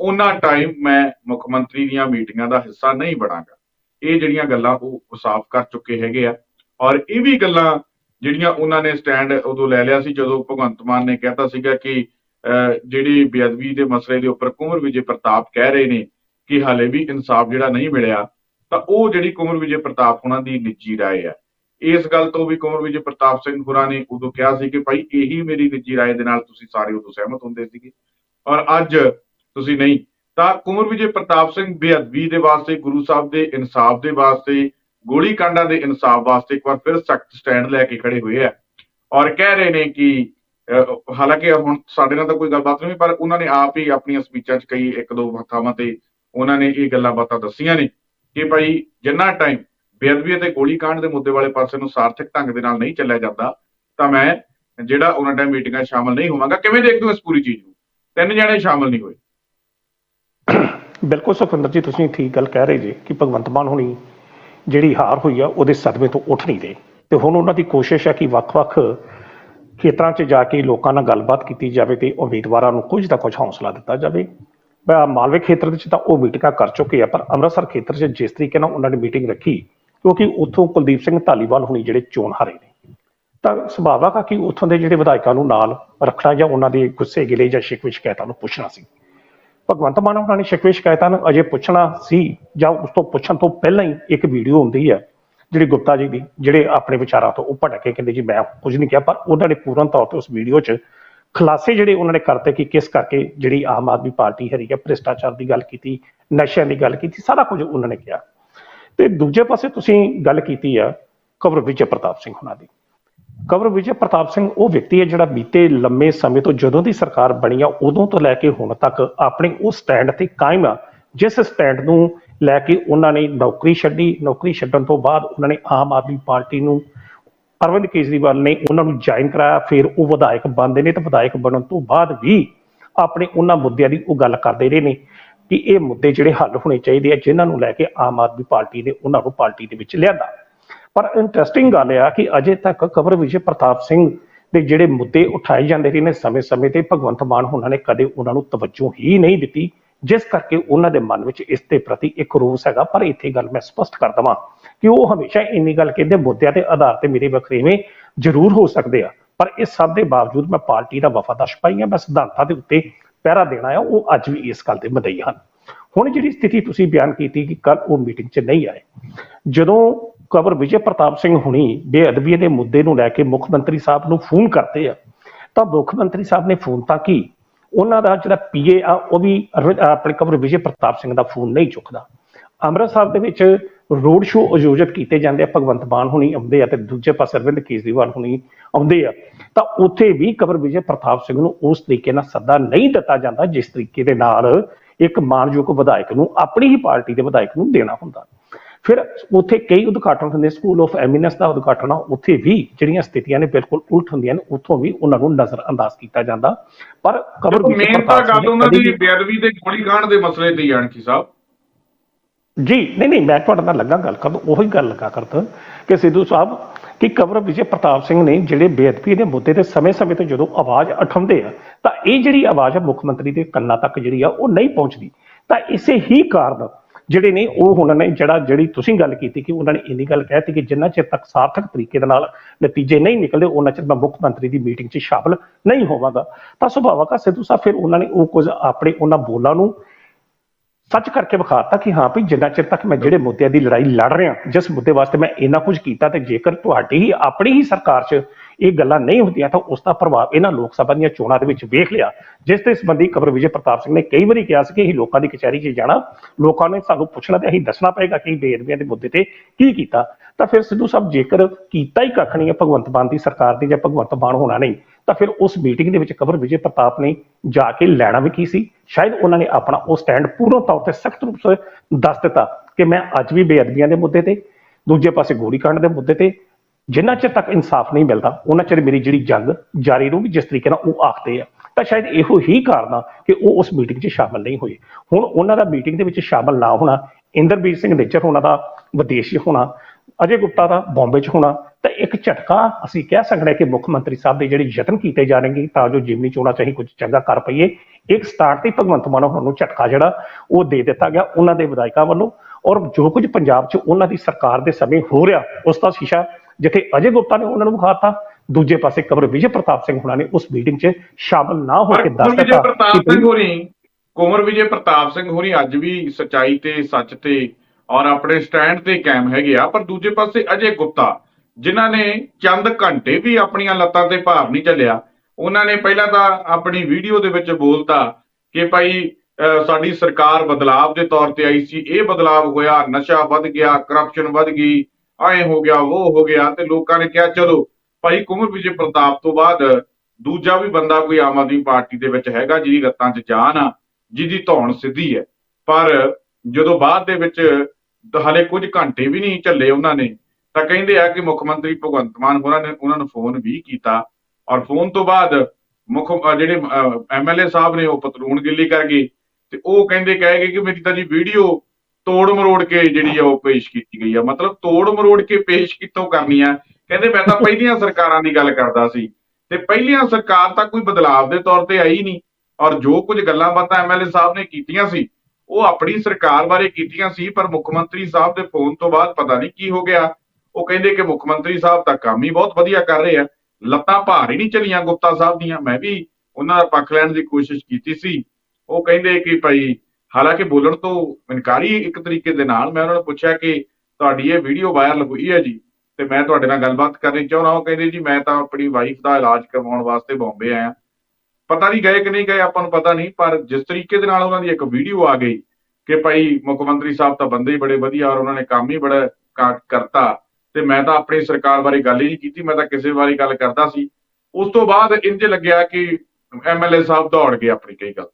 ਉਹਨਾਂ ਟਾਈਮ ਮੈਂ ਮੁੱਖ ਮੰਤਰੀ ਦੀਆਂ ਮੀਟਿੰਗਾਂ ਦਾ ਹਿੱਸਾ ਨਹੀਂ ਬਣਾਂਗਾ। ਇਹ ਜਿਹੜੀਆਂ ਗੱਲਾਂ ਉਹ ਸਾਫ਼ ਕਰ ਚੁੱਕੇ ਹੈਗੇ ਆ। ਔਰ ਇਹ ਵੀ ਗੱਲਾਂ ਜਿਹੜੀਆਂ ਉਹਨਾਂ ਨੇ ਸਟੈਂਡ ਉਦੋਂ ਲੈ ਲਿਆ ਸੀ ਜਦੋਂ ਭਗਵੰਤ ਮਾਨ ਨੇ ਕਹਿਤਾ ਸੀਗਾ ਕਿ ਅਹ, ਜਿਹੜੀ ਬੇਅਦਬੀ ਦੇ ਮਸਲੇ ਦੇ ਉੱਪਰ ਕੁੰਵਰ ਵਿਜੇ ਪ੍ਰਤਾਪ ਕਹਿ ਰਹੇ ਨੇ ਕਿ ਹਾਲੇ ਵੀ ਇਨਸਾਫ ਜਿਹੜਾ ਨਹੀਂ ਮਿਲਿਆ ਤਾਂ ਉਹ ਜਿਹੜੀ ਕੁੰਵਰ ਵਿਜੇ ਪ੍ਰਤਾਪ ਉਹਨਾਂ ਦੀ ਨਿੱਜੀ ਰਾਏ ਹੈ ਇਸ ਗੱਲ ਤੋਂ ਵੀ ਕੁੰਵਰ ਵਿਜੇ ਪ੍ਰਤਾਪ ਸਿੰਘ ਹੁਰਾ ਨੇ ਉਦੋਂ ਕਿਹਾ ਸੀ ਕਿ ਭਾਈ, ਇਹੀ ਮੇਰੀ ਨਿੱਜੀ ਰਾਏ ਦੇ ਨਾਲ ਤੁਸੀਂ ਸਾਰੇ ਉਦੋਂ ਸਹਿਮਤ ਹੁੰਦੇ ਸੀਗੇ। ਔਰ ਅੱਜ ਤੁਸੀਂ ਨਹੀਂ, ਤਾਂ ਕੁੰਵਰ ਵਿਜੇ ਪ੍ਰਤਾਪ ਸਿੰਘ ਬੇਅਦਬੀ ਦੇ ਵਾਸਤੇ, ਗੁਰੂ ਸਾਹਿਬ ਦੇ ਇਨਸਾਫ ਦੇ ਵਾਸਤੇ, ਗੋਲੀ ਕਾਂਡਾਂ ਦੇ ਇਨਸਾਫ ਵਾਸਤੇ ਇੱਕ ਵਾਰ ਫਿਰ ਸਖਤ ਸਟੈਂਡ ਲੈ ਕੇ ਖੜੇ ਹੋਏ ਆ। ਔਰ ਕਹਿ ਰਹੇ ਨੇ ਕਿ ਹਾਲਾਂਕਿ ਹੁਣ ਸਾਡੇ ਨਾਲ ਤਾਂ ਕੋਈ ਗੱਲਬਾਤ ਨਹੀਂ ਪਰ ਉਹਨਾਂ ਨੇ ਆਪ ਹੀ ਆਪਣੀਆਂ ਸਪੀਚਾਂ 'ਚ ਕਈ ਇੱਕ ਦੋ ਥਾਵਾਂ ਤੇ ਉਹਨਾਂ ਨੇ ਇਹ ਗੱਲਾਂ ਬਾਤਾਂ ਦੱਸੀਆਂ ਨੇ ਕਿ ਭਾਈ, ਜਿੰਨਾ ਟਾਈਮ ਬੇਅਦਬੀ ਅਤੇ ਗੋਲੀ ਦੇ ਮੁੱਦੇ ਵਾਲੇ ਪਾਸੇ ਨੂੰ ਸਾਰਥਕ ਢੰਗ ਦੇ ਨਾਲ ਨਹੀਂ ਚੱਲਿਆ ਜਾਂਦਾ, ਤਾਂ ਮੈਂ ਜਿਹੜਾ ਉਹਨਾਂ ਟਾਈਮ ਮੀਟਿੰਗਾਂ ਸ਼ਾਮਲ ਨਹੀਂ ਹੋਵਾਂਗਾ, ਕਿਵੇਂ ਦੇਖਦੇ ਹੋ ਇਸ ਪੂਰੀ ਚੀਜ਼ ਨੂੰ? ਤਿੰਨ ਜਣੇ ਸ਼ਾਮਲ ਨਹੀਂ ਹੋਏ। ਬਿਲਕੁਲ ਸੁਖਵਿੰਦਰ ਜੀ, ਤੁਸੀਂ ਠੀਕ ਗੱਲ ਕਹਿ ਰਹੇ ਜੀ ਕਿ ਭਗਵੰਤ ਮਾਨ ਹੁਣੀ ਜਿਹੜੀ ਹਾਰ ਹੋਈ ਆ, ਉਹਦੇ ਸਦਮੇ ਤੋਂ ਉੱਠ ਨਹੀਂ ਰਹੇ। ਤੇ ਹੁਣ ਉਹਨਾਂ ਦੀ ਕੋਸ਼ਿਸ਼ ਹੈ ਕਿ ਵੱਖ-ਵੱਖ ਖੇਤਰਾਂ 'ਚ ਜਾ ਕੇ ਲੋਕਾਂ ਨਾਲ ਗੱਲਬਾਤ ਕੀਤੀ ਜਾਵੇ ਤੇ ਉਮੀਦਵਾਰਾਂ ਨੂੰ ਕੁਝ ਨਾ ਕੁਝ ਹੌਸਲਾ ਦਿੱਤਾ ਜਾਵੇ। ਮੈਂ ਮਾਲਵੇ ਖੇਤਰ ਵਿੱਚ ਤਾਂ ਉਹ ਮੀਟਿੰਗਾਂ ਕਰ ਚੁੱਕੇ ਆ, ਪਰ ਅੰਮ੍ਰਿਤਸਰ ਖੇਤਰ 'ਚ ਜਿਸ ਤਰੀਕੇ ਨਾਲ ਉਹਨਾਂ ਨੇ ਮੀਟਿੰਗ ਰੱਖੀ ਕਿਉਂਕਿ ਉੱਥੋਂ ਕੁਲਦੀਪ ਸਿੰਘ ਧਾਲੀਵਾਲ ਹੁਣੀ ਜਿਹੜੇ ਚੋਣ ਹਾਰੇ ਨੇ। ਤਾਂ ਸੁਭਾਵਕ ਆ ਕਿ ਉੱਥੋਂ ਦੇ ਜਿਹੜੇ ਵਿਧਾਇਕਾਂ ਨੂੰ ਨਾਲ ਰੱਖਣਾ ਜਾਂ ਉਹਨਾਂ ਦੇ ਗੁੱਸੇ ਗਿਲੇ ਜਾਂ ਸ਼ਿਕਵੇ ਸ਼ਿਕਾਇਤਾਂ ਨੂੰ ਪੁੱਛਣਾ ਸੀ। ਭਗਵੰਤ ਮਾਨ ਉਹਨਾਂ ਨੇ ਸ਼ਿਕਵੇ ਸ਼ਿਕਾਇਤਾਂ ਨੂੰ ਅਜੇ ਪੁੱਛਣਾ ਸੀ ਜਾਂ ਉਸ ਤੋਂ ਪੁੱਛਣ ਤੋਂ ਪਹਿਲਾਂ ਹੀ ਇੱਕ ਵੀਡੀਓ ਹੁੰਦੀ ਹੈ ਜਿਹੜੀ ਗੁਪਤਾ ਜੀ ਦੀ, ਜਿਹੜੇ ਆਪਣੇ ਵਿਚਾਰਾਂ ਤੋਂ ਉਹ ਭਟਕ ਕੇ ਕਹਿੰਦੇ ਜੀ ਮੈਂ ਕੁਝ ਨਹੀਂ ਕਿਹਾ, ਪਰ ਉਹਨਾਂ ਨੇ ਪੂਰਨ ਤੌਰ ਤੇ ਉਸ ਵੀਡੀਓ 'ਚ ਖੁਲਾਸੇ ਜਿਹੜੇ ਉਹਨਾਂ ਨੇ ਕਰਤੇ ਕਿ ਕਿਸ ਕਰਕੇ ਜਿਹੜੀ ਆਮ ਆਦਮੀ ਪਾਰਟੀ ਹੈਰੀ ਹੈ ਭ੍ਰਿਸ਼ਟਾਚਾਰ ਦੀ ਗੱਲ ਕੀਤੀ, ਨਸ਼ਿਆਂ ਦੀ ਗੱਲ ਕੀਤੀ, ਸਾਰਾ ਕੁਝ ਉਹਨਾਂ ਨੇ ਕਿਹਾ। ਤੇ ਦੂਜੇ ਪਾਸੇ ਤੁਸੀਂ ਗੱਲ ਕੀਤੀ ਆ ਕਵਰ ਵਿਜੇ ਪ੍ਰਤਾਪ ਸਿੰਘ ਹੁਣਾਂ ਦੀ। ਕਵਰ ਵਿਜੇ ਪ੍ਰਤਾਪ ਸਿੰਘ ਉਹ ਵਿਅਕਤੀ ਹੈ ਜਿਹੜਾ ਬੀਤੇ ਲੰਮੇ ਸਮੇਂ ਤੋਂ ਜਦੋਂ ਦੀ ਸਰਕਾਰ ਬਣੀ ਆ, ਉਦੋਂ ਤੋਂ ਲੈ ਕੇ ਹੁਣ ਤੱਕ ਆਪਣੇ ਉਸ ਸਟੈਂਡ ਤੇ ਕਾਇਮ ਆ, ਜਿਸ ਸਟੈਂਡ ਨੂੰ ਲੈ ਕੇ ਉਹਨਾਂ ਨੇ ਨੌਕਰੀ ਛੱਡੀ। ਨੌਕਰੀ ਛੱਡਣ ਤੋਂ ਬਾਅਦ ਉਹਨਾਂ ਨੇ ਆਮ ਆਦਮੀ ਪਾਰਟੀ ਨੂੰ ਅਰਵਿੰਦ ਕੇਜਰੀਵਾਲ ਨੇ ਉਹਨਾਂ ਨੂੰ ਜੁਆਇਨ ਕਰਾਇਆ, ਫਿਰ ਉਹ ਵਿਧਾਇਕ ਬਣਦੇ ਨੇ ਤੇ ਵਿਧਾਇਕ ਬਣਨ ਤੋਂ ਬਾਅਦ ਵੀ ਆਪਣੇ ਉਹਨਾਂ ਮੁੱਦਿਆਂ ਦੀ ਉਹ ਗੱਲ ਕਰਦੇ ਰਹੇ ਨੇ। ਕਿ ਇਹ ਮੁੱਦੇ ਜਿਹੜੇ ਹੱਲ ਹੋਣੇ ਚਾਹੀਦੇ ਆ, ਜਿਨ੍ਹਾਂ ਨੂੰ ਲੈ ਕੇ ਆਮ ਆਦਮੀ ਪਾਰਟੀ ਨੇ ਉਹਨਾਂ ਨੂੰ ਪਾਰਟੀ ਦੇ ਵਿੱਚ ਲਿਆਂਦਾ। ਪਰ ਇੰਟਰਸਟਿੰਗ ਗੱਲ ਇਹ ਆ ਕਿ ਅਜੇ ਤੱਕ ਕਵਰ ਵਿਜੇ ਪ੍ਰਤਾਪ ਸਿੰਘ ਦੇ ਜਿਹੜੇ ਮੁੱਦੇ ਉਠਾਏ ਜਾਂਦੇ ਰਹੇ ਨੇ, ਸਮੇਂ-ਸਮੇਂ ਤੇ ਭਗਵੰਤ ਮਾਨ ਉਹਨਾਂ ਨੇ ਕਦੇ ਉਹਨਾਂ ਨੂੰ ਤਵੱਜੋ ਹੀ ਨਹੀਂ ਦਿੱਤੀ, ਜਿਸ ਕਰਕੇ ਉਹਨਾਂ ਦੇ ਮਨ ਵਿੱਚ ਇਸ ਦੇ ਪ੍ਰਤੀ ਇੱਕ ਰੋਸ ਹੈਗਾ। ਪਰ ਇੱਥੇ ਗੱਲ ਮੈਂ ਸਪਸ਼ਟ ਕਰ ਦਵਾਂ ਕਿ ਉਹ ਹਮੇਸ਼ਾ ਇੰਨੀ ਗੱਲ ਕਹਿੰਦੇ, ਮੁੱਦਿਆਂ ਦੇ ਆਧਾਰ ਤੇ ਮੇਰੇ ਵਖਰੇਵੇਂ ਜ਼ਰੂਰ ਹੋ ਸਕਦੇ ਆ। ਪਰ ਇਸ ਸਭ ਦੇ ਬਾਵਜੂਦ ਮੈਂ ਪਾਰਟੀ ਦਾ ਵਫਾਦਾਰ ਸਿਪਾਹੀ ਹਾਂ ਮੈਂ ਸਿਧਾਂਤਾਂ ਦੇ ਉੱਤੇ ਪਹਿਰਾ ਦੇਣਾ ਆ ਉਹ ਅੱਜ ਵੀ ਇਸ ਗੱਲ ਦੇ ਮਦਈ ਹਨ। ਹੁਣ ਜਿਹੜੀ ਸਥਿਤੀ ਤੁਸੀਂ ਬਿਆਨ ਕੀਤੀ ਕਿ ਕੱਲ ਉਹ ਮੀਟਿੰਗ 'ਚ ਨਹੀਂ ਆਏ, ਜਦੋਂ ਕਵਰ ਵਿਜੇ ਪ੍ਰਤਾਪ ਸਿੰਘ ਹੁਣੀ ਬੇਅਦਬੀ ਦੇ ਮੁੱਦੇ ਨੂੰ ਲੈ ਕੇ ਮੁੱਖ ਮੰਤਰੀ ਸਾਹਿਬ ਨੂੰ ਫੋਨ ਕਰਦੇ ਆ, ਤਾਂ ਮੁੱਖ ਮੰਤਰੀ ਸਾਹਿਬ ਨੇ ਫੋਨ ਤਾਂ ਕੀ? ਉਹਨਾਂ ਦਾ ਜਿਹੜਾ ਪੀਏ ਆ, ਉਹ ਵੀ ਅਰਵਿੰਦ- ਆਪਣੇ ਕਵਰ ਵਿਜੇ ਪ੍ਰਤਾਪ ਸਿੰਘ ਦਾ ਫੋਨ ਨਹੀਂ ਚੁੱਕਦਾ। ਅੰਮ੍ਰਿਤਸਰ ਦੇ ਵਿੱਚ ਰੋਡ ਸ਼ੋਅ ਆਯੋਜਿਤ ਕੀਤੇ ਜਾਂਦੇ ਆ ਭਗਵੰਤ ਮਾਨ ਹੁਣੀ ਆਉਂਦੇ ਆ ਤੇ ਦੂਜੇ ਪਾਸੇ ਅਰਵਿੰਦ ਕੇਜਰੀਵਾਲ ਹੁਣੀ ਆਉਂਦੇ ਆ। ਤਾਂ ਉੱਥੇ ਵੀ ਕਵਰ ਵਿਜੇ ਪ੍ਰਤਾਪ ਸਿੰਘ ਨੂੰ ਉਸ ਤਰੀਕੇ ਨਾਲ ਸੱਦਾ ਨਹੀਂ ਦਿੱਤਾ ਜਾਂਦਾ ਜਿਸ ਤਰੀਕੇ ਦੇ ਨਾਲ ਇੱਕ ਮਾਨਯੋਗ ਵਿਧਾਇਕ ਨੂੰ ਆਪਣੀ ਹੀ ਪਾਰਟੀ ਦੇ ਵਿਧਾਇਕ ਨੂੰ ਦੇਣਾ ਹੁੰਦਾ। ਫਿਰ ਉੱਥੇ ਕਈ ਉਦਘਾਟਨ ਹੁੰਦੇ ਸਕੂਲ ਆਫ ਐਮਿਨੈਂਸ ਦਾ ਉਦਘਾਟਨ ਆ ਉੱਥੇ ਵੀ ਜਿਹੜੀਆਂ ਸਥਿਤੀਆਂ ਨੇ ਬਿਲਕੁਲ ਉਲਟ ਹੁੰਦੀਆਂ ਨੇ ਉੱਥੋਂ ਵੀ ਉਹਨਾਂ ਨੂੰ ਨਜ਼ਰ ਅੰਦਾਜ਼ ਕੀਤਾ ਜਾਂਦਾ। ਪਰ ਦੇਖੋ ਵਿਜੇ ਮੇਨ ਤਾਂ ਪ੍ਰਤਾਪ ਸਿੰਘ ਗੱਲ ਉਹਨਾਂ ਦੀ ਬੇਅਦਬੀ ਤੇ ਗੋਲੀ ਕਾਂਡ ਦੇ ਮਸਲੇ ਤੇ ਜਾਣਕੀ ਸਾਹਿਬ। ਜੀ, ਨਹੀਂ ਨਹੀਂ, ਮੈਂ ਤੁਹਾਡੇ ਨਾਲ ਲੱਗਾ ਗੱਲ ਕਰਨ, ਉਹੀ ਗੱਲ ਲੱਗਾ ਕਰਦਾ ਕਿ ਸਿੱਧੂ ਸਾਹਿਬ ਕਿ ਕਵਰ ਵਿਜੇ ਪ੍ਰਤਾਪ ਸਿੰਘ ਨੇ ਜਿਹੜੇ ਬੇਅਦਬੀ ਦੇ ਮੁੱਦੇ ਤੇ ਸਮੇਂ-ਸਮੇਂ ਤੇ ਜਦੋਂ ਆਵਾਜ਼ ਉਠਾਉਂਦੇ ਆ, ਤਾਂ ਇਹ ਜਿਹੜੀ ਆਵਾਜ਼ ਆ ਮੁੱਖ ਮੰਤਰੀ ਦੇ ਕੰਨਾਂ ਤੱਕ ਜਿਹੜੀ ਆ, ਉਹ ਨਹੀਂ ਪਹੁੰਚਦੀ। ਤਾਂ ਇਸੇ ਹੀ ਕਾਰਨ ਜਿਹੜੇ ਨੇ, ਉਹ ਹੁਣ ਨੇ ਜਿਹੜਾ, ਜਿਹੜੀ ਤੁਸੀਂ ਗੱਲ ਕੀਤੀ ਕਿ ਉਹਨਾਂ ਨੇ ਇੰਨੀ ਗੱਲ ਕਹਿਤੀ ਕਿ ਜਿੰਨਾ ਚਿਰ ਤੱਕ ਸਾਰਥਕ ਤਰੀਕੇ ਦੇ ਨਾਲ ਨਤੀਜੇ ਨਹੀਂ ਨਿਕਲਦੇ, ਉਹਨਾਂ ਚਿਰ ਮੈਂ ਮੁੱਖ ਮੰਤਰੀ ਦੀ ਮੀਟਿੰਗ 'ਚ ਸ਼ਾਮਲ ਨਹੀਂ ਹੋਵਾਂਗਾ। ਤਾਂ ਸੁਭਾਵਕ ਆ ਸਿੱਧੂ ਸਾਹਿਬ, ਫਿਰ ਉਹਨਾਂ ਨੇ ਉਹ ਕੁਝ ਆਪਣੇ ਉਹਨਾਂ ਬੋਲਾਂ ਨੂੰ ਸੱਚ ਕਰਕੇ ਵਿਖਾਤਾ ਕਿ ਹਾਂ ਵੀ ਜਿੰਨਾ ਚਿਰ ਤੱਕ ਮੈਂ ਜਿਹੜੇ ਮੁੱਦਿਆਂ ਦੀ ਲੜਾਈ ਲੜ ਰਿਹਾ, ਜਿਸ ਮੁੱਦੇ ਵਾਸਤੇ ਮੈਂ ਇੰਨਾ ਕੁਝ ਕੀਤਾ ਤੇ ਜੇਕਰ ਤੁਹਾਡੀ ਹੀ, ਆਪਣੀ ਹੀ ਸਰਕਾਰ 'ਚ ਇਹ ਗੱਲਾਂ ਨਹੀਂ ਹੁੰਦੀਆਂ ਤਾਂ ਉਸ ਦਾ ਪ੍ਰਭਾਵ ਇਹਨਾਂ ਲੋਕ ਸਭਾ ਦੀਆਂ ਚੋਣਾਂ ਦੇ ਵਿੱਚ ਵੇਖ ਲਿਆ, ਜਿਸ ਦੇ ਸੰਬੰਧੀ ਕਬਰ ਵਿਜੇ ਪ੍ਰਤਾਪ ਸਿੰਘ ਨੇ ਕਈ ਵਾਰੀ ਕਿਹਾ ਸੀ ਕਿ ਅਸੀਂ ਲੋਕਾਂ ਦੀ ਕਚਹਿਰੀ 'ਚ ਜਾਣਾ, ਲੋਕਾਂ ਨੇ ਸਾਨੂੰ ਪੁੱਛਣਾ ਤੇ ਅਸੀਂ ਦੱਸਣਾ ਪਏਗਾ ਕਿ ਬੇਅਦਬੀਆਂ ਦੇ ਮੁੱਦੇ ਤੇ ਕੀ ਕੀਤਾ, ਤਾਂ ਫਿਰ ਸਿੱਧੂ ਸਾਹਿਬ ਜੇਕਰ ਕੀਤਾ ਹੀ ਕੱਖ ਨਹੀਂ ਹੈ, ਭਗਵੰਤ ਮਾਨ ਦੀ ਸਰਕਾਰ ਦੀ ਜਾਂ ਭਗਵੰਤ ਮਾਨ ਹੋਣਾ ਨਹੀਂ ਤਾਂ ਫਿਰ ਉਸ ਮੀਟਿੰਗ ਦੇ ਵਿੱਚ ਕਬਰ ਵਿਜੇ ਪ੍ਰਤਾਪ ਨੇ ਜਾ ਕੇ ਲੈਣਾ ਵੀ ਕੀ ਸੀ? ਸ਼ਾਇਦ ਉਹਨਾਂ ਨੇ ਆਪਣਾ ਉਹ ਸਟੈਂਡ ਪੂਰਨ ਤੌਰ ਤੇ ਸਖਤ ਰੂਪ ਸੇ, ਦੱਸ ਦਿੱਤਾ ਕਿ ਮੈਂ ਅੱਜ ਵੀ ਬੇਅਦਬੀਆਂ ਦੇ ਮੁੱਦੇ ਤੇ, ਦੂਜੇ ਪਾਸੇ ਗੋਲੀकांड ਦੇ ਮੁੱਦੇ ਤੇ, ਜਿੰਨਾ ਚਿਰ ਤੱਕ ਇਨਸਾਫ ਨਹੀਂ ਮਿਲਦਾ, ਉਹਨਾਂ ਚਿਰ ਮੇਰੀ ਜਿਹੜੀ ਜੰਗ ਜਾਰੀ ਰਹੂਗੀ, ਜਿਸ ਤਰੀਕੇ ਨਾਲ ਉਹ ਆਖਦੇ ਆ। ਤਾਂ ਸ਼ਾਇਦ ਇਹੋ ਹੀ ਕਾਰਨ ਆ ਕਿ ਉਹ ਉਸ ਮੀਟਿੰਗ 'ਚ ਸ਼ਾਮਲ ਨਹੀਂ ਹੋਏ। ਹੁਣ ਉਹਨਾਂ ਦਾ ਮੀਟਿੰਗ ਦੇ ਵਿੱਚ ਸ਼ਾਮਲ ਨਾ ਹੋਣਾ, ਇੰਦਰਬੀਰ ਸਿੰਘ ਨੇਚਰ ਉਹਨਾਂ ਦਾ ਵਿਦੇਸ਼ੀ ਹੋਣਾ ਅਜੇ ਗੁਪਤਾ ਦਾ ਬੰਬੇ 'ਚ ਹੋਣਾ। ਤਾਂ ਇੱਕ ਝਟਕਾ ਅਸੀਂ ਕਹਿ ਸਕਦੇ ਹਾਂ ਕਿ ਮੁੱਖ ਮੰਤਰੀ ਸਾਹਿਬ ਦੇ ਜਿਹੜੇ ਯਤਨ ਕੀਤੇ ਜਾਣਗੇ ਤਾਂ ਜੋ ਜਿਮਨੀ ਚੋਣਾਂ 'ਚ ਅਸੀਂ ਕੁਝ ਚੰਗਾ ਕਰ ਪਈਏ। ਇੱਕ ਸਟਾਰਟ ਤੇ ਭਗਵੰਤ ਮਾਨ ਹੋਰਾਂ ਨੂੰ ਝਟਕਾ ਜਿਹੜਾ ਉਹ ਦੇ ਦਿੱਤਾ ਗਿਆ ਉਹਨਾਂ ਦੇ ਵਿਧਾਇਕਾਂ ਵੱਲੋਂ। ਔਰ ਜੋ ਕੁਝ ਪੰਜਾਬ 'ਚ ਉਹਨਾਂ ਦੀ ਸਰਕਾਰ ਦੇ ਸਮੇਂ ਹੋ ਰਿਹਾ ਉਸ ਦਾ ਸ਼ੀਸ਼ਾ ਜਿੱਥੇ ਅਜੇ ਗੁਪਤਾ ਨੇ ਉਹਨਾਂ ਨੂੰ ਵਿਖਾਤਾ ਦੂਜੇ ਪਾਸੇ ਕਬਰ ਵਿਜੇ ਪ੍ਰਤਾਪ ਸਿੰਘ ਹੋਣਾ ਨੇ ਉਸ ਮੀਟਿੰਗ 'ਚ ਸ਼ਾਮਲ ਨਾ ਹੋ ਕੇ ਦੱਸ ਕੁਮਰ ਦਿੱਤਾ। ਪ੍ਰਤਾਪ ਕਿ ਸਿੰਘ ਹੋਰੀ ਕੁਮਰ ਵਿਜੇ ਪ੍ਰਤਾਪ ਸਿੰਘ ਹੋਰੀ ਅੱਜ ਵੀ ਸਚਾਈ ਤੇ ਸੱਚ ਤੇ ਔਰ ਆਪਣੇ ਸਟੈਂਡ ਤੇ ਕਾਇਮ ਹੈਗੇ ਆ, ਪਰ ਦੂਜੇ ਪਾਸੇ ਅਜੇ ਗੁਪਤਾ, ਜਿਨ੍ਹਾਂ ਨੇ ਚੰਦ ਘੰਟੇ ਵੀ ਆਪਣੀਆਂ ਲੱਤਾਂ ਤੇ ਭਾਰ ਨਹੀਂ ਚੱਲਿਆ, ਉਹਨਾਂ ਨੇ ਪਹਿਲਾਂ ਤਾਂ ਆਪਣੀ ਵੀਡੀਓ ਦੇ ਵਿੱਚ ਬੋਲਤਾ ਕਿ ਭਾਈ ਅਹ ਸਾਡੀ ਸਰਕਾਰ ਬਦਲਾਵ ਦੇ ਤੌਰ ਤੇ ਆਈ ਸੀ, ਇਹ ਬਦਲਾਵ ਹੋਇਆ, ਨਸ਼ਾ ਵੱਧ ਗਿਆ ਕਰਪਸ਼ਨ ਵੱਧ ਗਈ ਐ ਹੋ ਗਿਆ, ਉਹ ਹੋ ਗਿਆ, ਤੇ ਲੋਕਾਂ ਨੇ ਕਿਹਾ, ਚਲੋ ਭਾਈ ਕੁਮਰ ਵਿਜੇ ਪ੍ਰਤਾਪ ਤੋਂ ਬਾਅਦ ਦੂਜਾ ਵੀ ਬੰਦਾ ਕੋਈ ਆਮ ਆਦਮੀ ਪਾਰਟੀ ਦੇ ਵਿੱਚ ਹੈਗਾ, ਜਿਹਦੀ ਰੱਤਾਂ 'ਚ ਜਾਨ ਆ, ਜਿਹਦੀ ਧੌਣ ਸਿੱਧੀ ਹੈ। ਪਰ ਜਦੋਂ ਬਾਅਦ ਦੇ ਵਿੱਚ ਹਾਲੇ ਕੁਝ ਘੰਟੇ ਵੀ ਨਹੀਂ ਝੱਲੇ ਉਹਨਾਂ ਨੇ। ਤਾਂ ਕਹਿੰਦੇ ਆ ਕਿ ਮੁੱਖ ਮੰਤਰੀ ਭਗਵੰਤ ਮਾਨ ਹੋਰਾਂ ਨੇ ਉਹਨਾਂ ਨੂੰ ਫੋਨ ਵੀ ਕੀਤਾ ਔਰ ਫੋਨ ਤੋਂ ਬਾਅਦ ਮੁੱਖ ਅਹ ਜਿਹੜੇ ਐਮਐਲਏ ਸਾਹਿਬ ਨੇ ਉਹ ਪਤਲੂਣ ਗਿੱਲੀ ਕਰ ਗਏ ਤੇ ਉਹ ਕਹਿੰਦੇ ਕਹੇ ਗਏ ਕਿ ਮੇਰੀ ਤਾਂ ਜੀ ਵੀਡੀਓ ਤੋੜ ਮਰੋੜ ਕੇ ਜਿਹੜੀ ਆ ਉਹ ਪੇਸ਼ ਕੀਤੀ ਗਈ ਆ। ਮਤਲਬ ਤੋੜ ਮਰੋੜ ਕੇ ਪੇਸ਼ ਕਿੱਥੋਂ ਕਰਨੀ ਆ? ਕਹਿੰਦੇ ਮੈਂ ਤਾਂ ਪਹਿਲੀਆਂ ਸਰਕਾਰਾਂ ਦੀ ਗੱਲ ਕਰਦਾ ਸੀ ਤੇ ਪਹਿਲੀਆਂ ਸਰਕਾਰ ਤਾਂ ਕੋਈ ਬਦਲਾਵ ਦੇ ਤੌਰ ਤੇ ਆਈ ਨਹੀਂ ਔਰ ਜੋ ਕੁਝ ਗੱਲਾਂ ਬਾਤਾਂ ਐਮਐਲਏ ਸਾਹਿਬ ਨੇ ਕੀਤੀਆਂ ਸੀ ਉਹ ਆਪਣੀ ਸਰਕਾਰ ਬਾਰੇ ਕੀਤੀਆਂ ਸੀ, ਪਰ ਮੁੱਖ ਮੰਤਰੀ ਸਾਹਿਬ ਦੇ ਫੋਨ ਤੋਂ ਬਾਅਦ ਪਤਾ ਨਹੀਂ ਕੀ ਹੋ ਗਿਆ। ਉਹ ਕਹਿੰਦੇ ਕਿ ਮੁੱਖ ਮੰਤਰੀ ਸਾਹਿਬ ਤਾਂ ਕੰਮ ਹੀ ਬਹੁਤ ਵਧੀਆ ਕਰ ਰਹੇ ਆ। ਲੱਤਾਂ ਭਾਰ ਹੀ ਨਹੀਂ ਚਲੀਆਂ ਗੁਪਤਾ ਸਾਹਿਬ ਦੀਆਂ। ਮੈਂ ਵੀ ਉਹਨਾਂ ਦਾ ਪੱਖ ਲੈਣ ਦੀ ਕੋਸ਼ਿਸ਼ ਕੀਤੀ ਸੀ। ਉਹ ਕਹਿੰਦੇ ਕਿ ਭਾਈ, ਹਾਲਾਂਕਿ ਬੋਲਣ ਤੋਂ ਇਨਕਾਰੀ ਇੱਕ ਤਰੀਕੇ ਦੇ ਨਾਲ ਮੈਂ ਉਹਨਾਂ ਨੂੰ ਪੁੱਛਿਆ ਕਿ ਤੁਹਾਡੀ ਇਹ ਵੀਡੀਓ ਵਾਇਰਲ ਹੋਈ ਹੈ ਜੀ ਤੇ ਮੈਂ ਤੁਹਾਡੇ ਨਾਲ ਗੱਲਬਾਤ ਕਰਨੀ ਚਾਹੁੰਦਾ ਉਹ ਕਹਿੰਦੇ ਜੀ, ਮੈਂ ਤਾਂ ਆਪਣੀ ਵਾਈਫ ਦਾ ਇਲਾਜ ਕਰਵਾਉਣ ਵਾਸਤੇ ਬੰਬੇ ਆਇਆ। ਪਤਾ ਨਹੀਂ ਗਏ ਕਿ ਨਹੀਂ ਗਏ, ਆਪਾਂ ਨੂੰ ਪਤਾ ਨਹੀਂ, ਪਰ ਜਿਸ ਤਰੀਕੇ ਦੇ ਨਾਲ ਉਹਨਾਂ ਦੀ ਇੱਕ ਵੀਡੀਓ ਆ ਗਈ ਕਿ ਭਾਈ ਮੁੱਖ ਮੰਤਰੀ ਸਾਹਿਬ ਤਾਂ ਬੰਦੇ ਹੀ ਬੜੇ ਵਧੀਆ ਔਰ ਉਹਨਾਂ ਨੇ ਕੰਮ ਹੀ ਬੜਾ ਕਰਤਾ ਤੇ ਮੈਂ ਤਾਂ ਆਪਣੀ ਸਰਕਾਰ ਬਾਰੇ ਗੱਲ ਹੀ ਨਹੀਂ ਕੀਤੀ, ਮੈਂ ਤਾਂ ਕਿਸੇ ਬਾਰੇ ਗੱਲ ਕਰਦਾ ਸੀ। ਉਸ ਤੋਂ ਬਾਅਦ ਇੰਜ ਲੱਗਿਆ ਕਿ ਐਮਐਲਏ ਸਾਹਿਬ ਦੌੜ ਗਏ ਆਪਣੀ ਕਈ ਗੱਲ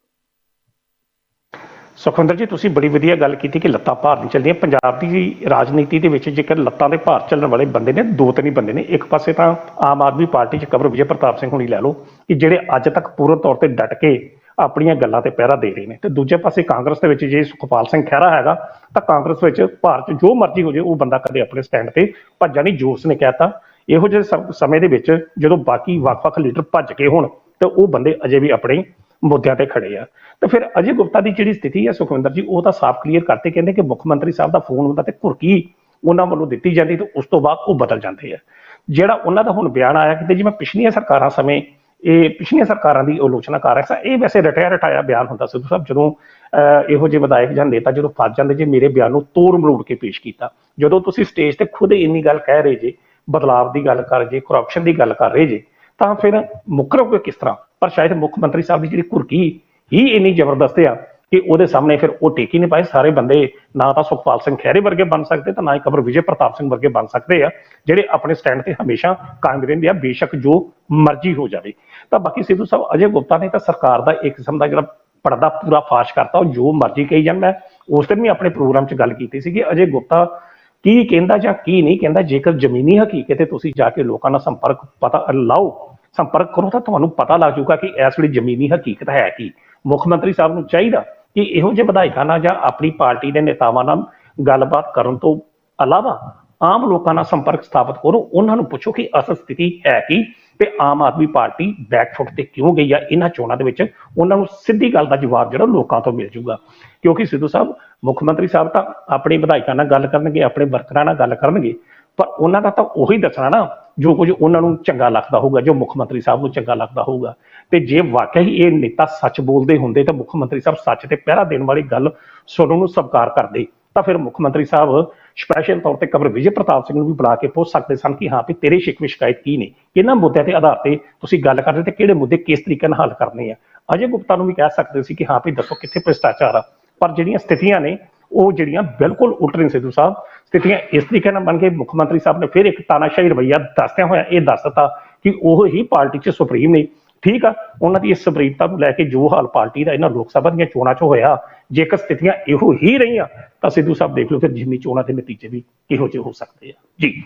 ਸੁਖਵਿੰਦਰ ਜੀ, ਤੁਸੀਂ ਬੜੀ ਵਧੀਆ ਗੱਲ ਕੀਤੀ ਕਿ ਲੱਤਾਂ ਭਾਰ ਨਹੀਂ ਚੱਲਦੀਆਂ। ਪੰਜਾਬ ਦੀ ਰਾਜਨੀਤੀ ਦੇ ਵਿੱਚ ਜੇਕਰ ਲੱਤਾਂ ਦੇ ਭਾਰ ਚੱਲਣ ਵਾਲੇ ਬੰਦੇ ਨੇ, ਦੋ ਤਿੰਨ ਹੀ ਬੰਦੇ ਨੇ। ਇੱਕ ਪਾਸੇ ਤਾਂ ਆਮ ਆਦਮੀ ਪਾਰਟੀ 'ਚ ਕਬਰ ਵਿਜੇ ਪ੍ਰਤਾਪ ਸਿੰਘ ਹੁਣੀ ਲੈ ਲਓ। ਕਿ ਜਿਹੜੇ ਅੱਜ ਤੱਕ ਪੂਰਨ ਤੌਰ ਤੇ ਡਟ ਕੇ ਆਪਣੀਆਂ ਗੱਲਾਂ ਤੇ ਪਹਿਰਾ ਦੇ ਰਹੇ ਨੇ। ਤੇ ਦੂਜੇ ਪਾਸੇ ਕਾਂਗਰਸ ਦੇ ਵਿੱਚ ਜੇ ਸੁਖਪਾਲ ਸਿੰਘ ਖਹਿਰਾ ਹੈਗਾ, ਤਾਂ ਕਾਂਗਰਸ ਵਿੱਚ ਭਾਰਤ ਜੋ ਮਰਜ਼ੀ ਹੋ ਜੇ, ਉਹ ਬੰਦਾ ਕਦੇ ਆਪਣੇ ਸਟੈਂਡ ਤੇ ਭੱਜਾ ਨਹੀਂ ਜੋਸ ਨੇ ਕਹਿਤਾ। ਇਹੋ ਜਿਹੇ ਸਮ- ਸਮੇਂ ਦੇ ਵਿੱਚ ਜਦੋਂ ਬਾਕੀ ਵੱਖ-ਵੱਖ ਲੀਡਰ ਭੱਜ ਕੇ ਹੋਣ, ਤੇ ਉਹ ਬੰਦੇ ਅਜੇ ਵੀ ਆਪਣੇ ਮੁੱਦਿਆਂ ਤੇ ਖੜੇ ਆ। ਤੇ ਫਿਰ ਅਜੇ ਗੁਪਤਾ ਦੀ ਜਿਹੜੀ ਸਥਿਤੀ ਹੈ ਸੁਖਵਿੰਦਰ ਜੀ, ਉਹ ਤਾਂ ਸਾਫ਼ ਕਲੀਅਰ ਕਰਤੇ ਕਹਿੰਦੇ ਕਿ ਮੁੱਖ ਮੰਤਰੀ ਸਾਹਿਬ ਦਾ ਫੋਨ ਹੁੰਦਾ ਤੇ ਘੁਰਕੀ ਉਹਨਾਂ ਵੱਲੋਂ ਦਿੱਤੀ ਜਾਂਦੀ ਤੇ ਉਸ ਤੋਂ ਬਾਅਦ ਉਹ ਬਦਲ ਜਾਂਦੇ ਆ। ਜਿਹੜਾ ਉਹਨਾਂ ਦਾ ਹੁਣ ਬਿਆਨ ਆਇਆ ਕਿ ਜੀ ਮੈਂ ਪਿਛਲੀਆਂ ਸਰਕਾਰਾਂ ਸਮੇਂ ਇਹ ਪਿਛਲੀਆਂ ਸਰਕਾਰਾਂ ਦੀ ਆਲੋਚਨਾ ਕਰ ਰਿਹਾ ਸੀ। ਇਹ ਵੈਸੇ ਰਟਿਆ ਰਟਾਇਆ ਬਿਆਨ ਹੁੰਦਾ ਸਿੱਧੂ ਸਾਹਿਬ ਜਦੋਂ ਅਹ, ਇਹੋ ਜਿਹੇ ਵਿਧਾਇਕ ਜਾਂ ਨੇਤਾ ਜਦੋਂ ਫਸ ਜਾਂਦੇ ਜੇ ਮੇਰੇ ਬਿਆਨ ਨੂੰ ਤੋੜ ਮਰੋੜ ਕੇ ਪੇਸ਼ ਕੀਤਾ ਜਦੋਂ ਤੁਸੀਂ ਸਟੇਜ ਤੇ ਖੁਦ ਇੰਨੀ ਗੱਲ ਕਹਿ ਰਹੇ ਜੇ ਬਦਲਾਵ ਦੀ ਗੱਲ ਕਰ ਜੇ ਕਰਪਸ਼ਨ ਦੀ ਗੱਲ ਕਰ ਰਹੇ ਜੇ ਤਾਂ ਫਿਰ ਮੁਕਰੋਗੇ ਕਿਸ ਤਰ੍ਹਾਂ? ਪਰ ਸ਼ਾਇਦ ਮੁੱਖ ਮੰਤਰੀ ਸਾਹਿਬ ਦੀ ਜਿਹੜੀ ਘੁਰਕੀ ਹੀ ਇੰਨੀ ਜ਼ਬਰਦਸਤ ਆ ਕਿ ਉਹਦੇ ਸਾਹਮਣੇ ਫਿਰ ਉਹ ਟੇਕ ਹੀ ਨਹੀਂ ਪਾਏ। ਸਾਰੇ ਬੰਦੇ ਨਾ ਤਾਂ ਸੁਖਪਾਲ ਸਿੰਘ ਖਹਿਰੇ ਵਰਗੇ ਬਣ ਸਕਦੇ ਤਾਂ ਨਾ ਹੀ ਕਬਰ ਵਿਜੇ ਪ੍ਰਤਾਪ ਸਿੰਘ ਵਰਗੇ ਬਣ ਸਕਦੇ ਆ, ਜਿਹੜੇ ਆਪਣੇ ਸਟੈਂਡ ਤੇ ਹਮੇਸ਼ਾ ਕਾਇਮ ਰਹਿੰਦੇ ਆ, ਬੇਸ਼ੱਕ ਜੋ ਮਰਜ਼ੀ ਹੋ ਜਾਵੇ। ਤਾਂ ਬਾਕੀ ਸਿੱਧੂ ਸਾਹਿਬ, ਅਜੇ ਗੁਪਤਾ ਨੇ ਤਾਂ ਸਰਕਾਰ ਦਾ ਇੱਕ ਕਿਸਮ ਦਾ ਜਿਹੜਾ ਪਰਦਾ ਪੂਰਾ ਫਾਸ਼ ਕਰਤਾ, ਉਹ ਜੋ ਮਰਜ਼ੀ ਕਹੀ ਜਾਂਦਾ ਉਸ ਦਿਨ ਵੀ ਆਪਣੇ ਪ੍ਰੋਗਰਾਮ 'ਚ ਗੱਲ ਕੀਤੀ ਸੀ ਕਿ ਅਜੇ ਗੁਪਤਾ ਕੀ ਕਹਿੰਦਾ ਜਾਂ ਕੀ ਨਹੀਂ ਕਹਿੰਦਾ, ਜੇਕਰ ਜ਼ਮੀਨੀ ਹਕੀਕਤ ਤੇ ਤੁਸੀਂ ਜਾ ਕੇ ਲੋਕਾਂ ਨਾਲ ਸੰਪਰਕ ਪਤਾ ਲਾਓ, ਸੰਪਰਕ ਕਰੋ ਤਾਂ ਤੁਹਾਨੂੰ ਪਤਾ ਲੱਗ ਜਾਊਗਾ ਕਿ ਇਸ ਵੇਲੇ ਜ਼ਮੀਨੀ ਹਕੀਕਤ ਹੈ ਕੀ। ਮੁੱਖ ਮੰਤਰੀ ਸਾਹਿਬ ਨੂੰ ਚਾਹੀਦਾ ਕਿ ਇਹੋ ਜਿਹੇ ਵਿਧਾਇਕਾਂ ਨਾਲ ਜਾਂ ਆਪਣੀ ਪਾਰਟੀ ਦੇ ਨੇਤਾਵਾਂ ਨਾਲ ਗੱਲਬਾਤ ਕਰਨ ਤੋਂ ਇਲਾਵਾ ਆਮ ਲੋਕਾਂ ਨਾਲ ਸੰਪਰਕ ਸਥਾਪਿਤ ਕਰੋ। ਉਹਨਾਂ ਨੂੰ ਪੁੱਛੋ ਕਿ ਅਸਲ ਸਥਿਤੀ ਹੈ ਕੀ ਤੇ ਆਮ ਆਦਮੀ ਪਾਰਟੀ ਬੈਕਫੁੱਟ ਤੇ ਕਿਉਂ ਗਈ ਆ? ਇਹਨਾਂ ਚੋਣਾਂ ਦੇ ਵਿੱਚ ਉਹਨਾਂ ਨੂੰ ਸਿੱਧੀ ਗੱਲ ਦਾ ਜਵਾਬ ਜਿਹੜਾ ਲੋਕਾਂ ਤੋਂ ਮਿਲ ਜੂਗਾ। ਕਿਉਂਕਿ ਸਿੱਧੂ ਸਾਹਿਬ, ਮੁੱਖ ਮੰਤਰੀ ਸਾਹਿਬ ਤਾਂ ਆਪਣੇ ਵਿਧਾਇਕਾਂ ਨਾਲ ਗੱਲ ਕਰਨਗੇ, ਆਪਣੇ ਵਰਕਰਾਂ ਨਾਲ ਗੱਲ ਕਰਨਗੇ। ਪਰ ਉਹਨਾਂ ਦਾ ਤਾਂ ਉਹੀ ਦੱਸਣਾ ਨਾ, ਜੋ ਕੁਝ ਉਹਨਾਂ ਨੂੰ ਚੰਗਾ ਲੱਗਦਾ ਹੋਊਗਾ, ਜੋ ਮੁੱਖ ਮੰਤਰੀ ਸਾਹਿਬ ਨੂੰ ਚੰਗਾ ਲੱਗਦਾ ਹੋਊਗਾ। ਤੇ ਜੇ ਵਾਕਿਆ ਹੀ ਇਹ ਨੇਤਾ ਸੱਚ ਬੋਲਦੇ ਹੁੰਦੇ, ਤਾਂ ਮੁੱਖ ਮੰਤਰੀ ਸਾਹਿਬ ਸੱਚ ਤੇ ਪਹਿਰਾ ਦੇਣ ਵਾਲੀ ਗੱਲ ਸੁਣਨ ਨੂੰ ਸਵੀਕਾਰ ਕਰਦੇ। ਤਾਂ ਫਿਰ ਮੁੱਖ ਮੰਤਰੀ ਸਾਹਿਬ ਸਪੈਸ਼ਲ ਤੌਰ ਤੇ ਕਬਰ ਵਿਜੇ ਪ੍ਰਤਾਪ ਸਿੰਘ ਨੂੰ ਵੀ ਬੁਲਾ ਕੇ ਪੁੱਛ ਸਕਦੇ ਸਨ ਕਿ ਹਾਂ ਵੀ ਤੇਰੇ ਸ਼ਿਕਵੇ ਸ਼ਿਕਾਇਤ ਕੀ ਨੇ? ਕਿਹਨਾਂ ਮੁੱਦਿਆਂ ਤੇ ਆਧਾਰ ਤੇ ਤੁਸੀਂ ਗੱਲ ਕਰਦੇ ਤੇ ਕਿਹੜੇ ਮੁੱਦੇ ਕਿਸ ਤਰੀਕੇ ਨਾਲ ਹੱਲ ਕਰਨੇ ਆ? ਅਜੇ ਗੁਪਤਾ ਨੂੰ ਵੀ ਕਹਿ ਸਕਦੇ ਸੀ ਕਿ ਹਾਂ ਵੀ ਦੱਸੋ ਕਿੱਥੇ ਭ੍ਰਿਸ਼ਟਾਚਾਰ ਆ। ਪਰ ਜਿਹੜੀਆਂ ਸਥਿਤੀਆਂ ਨੇ, ਉਹ ਜਿਹੜੀਆਂ ਬਿਲਕੁਲ ਉਲਟ ਨੇ ਸਿੱਧੂ ਸਾਹਿਬ ਸਥਿਤੀਆਂ ਇਸ ਤਰੀਕੇ ਨਾਲ ਬਣ ਕੇ ਮੁੱਖ ਮੰਤਰੀ ਸਾਹਿਬ ਨੇ ਫਿਰ ਇੱਕ ਤਾਨਾਸ਼ਾਹੀ ਰਵਈਆ ਦੱਸਦਿਆਂ ਹੋਇਆ ਇਹ ਦੱਸ ਦਿੱਤਾ ਕਿ ਉਹ ਹੀ ਪਾਰਟੀ 'ਚ ਸੁਪਰੀਮ ਨੇ। ਠੀਕ ਆ, ਉਹਨਾਂ ਦੀ ਇਸ ਸੁਪਰੀਮਤਾ ਨੂੰ ਲੈ ਕੇ ਜੋ ਹਾਲ ਪਾਰਟੀ ਦਾ ਇਹਨਾਂ ਲੋਕ ਸਭਾ ਦੀਆਂ ਚੋਣਾਂ 'ਚ ਹੋਇਆ, ਜੇਕਰ ਸਥਿਤੀਆਂ ਇਹੋ ਹੀ ਰਹੀਆਂ, ਤਾਂ ਸਿੱਧੂ ਸਾਹਿਬ ਦੇਖ ਲਓ ਫਿਰ ਜਿੰਨੀ ਚੋਣਾਂ ਦੇ ਨਤੀਜੇ ਵੀ ਇਹੋ ਜਿਹੇ ਹੋ ਸਕਦੇ ਆ। ਜੀ।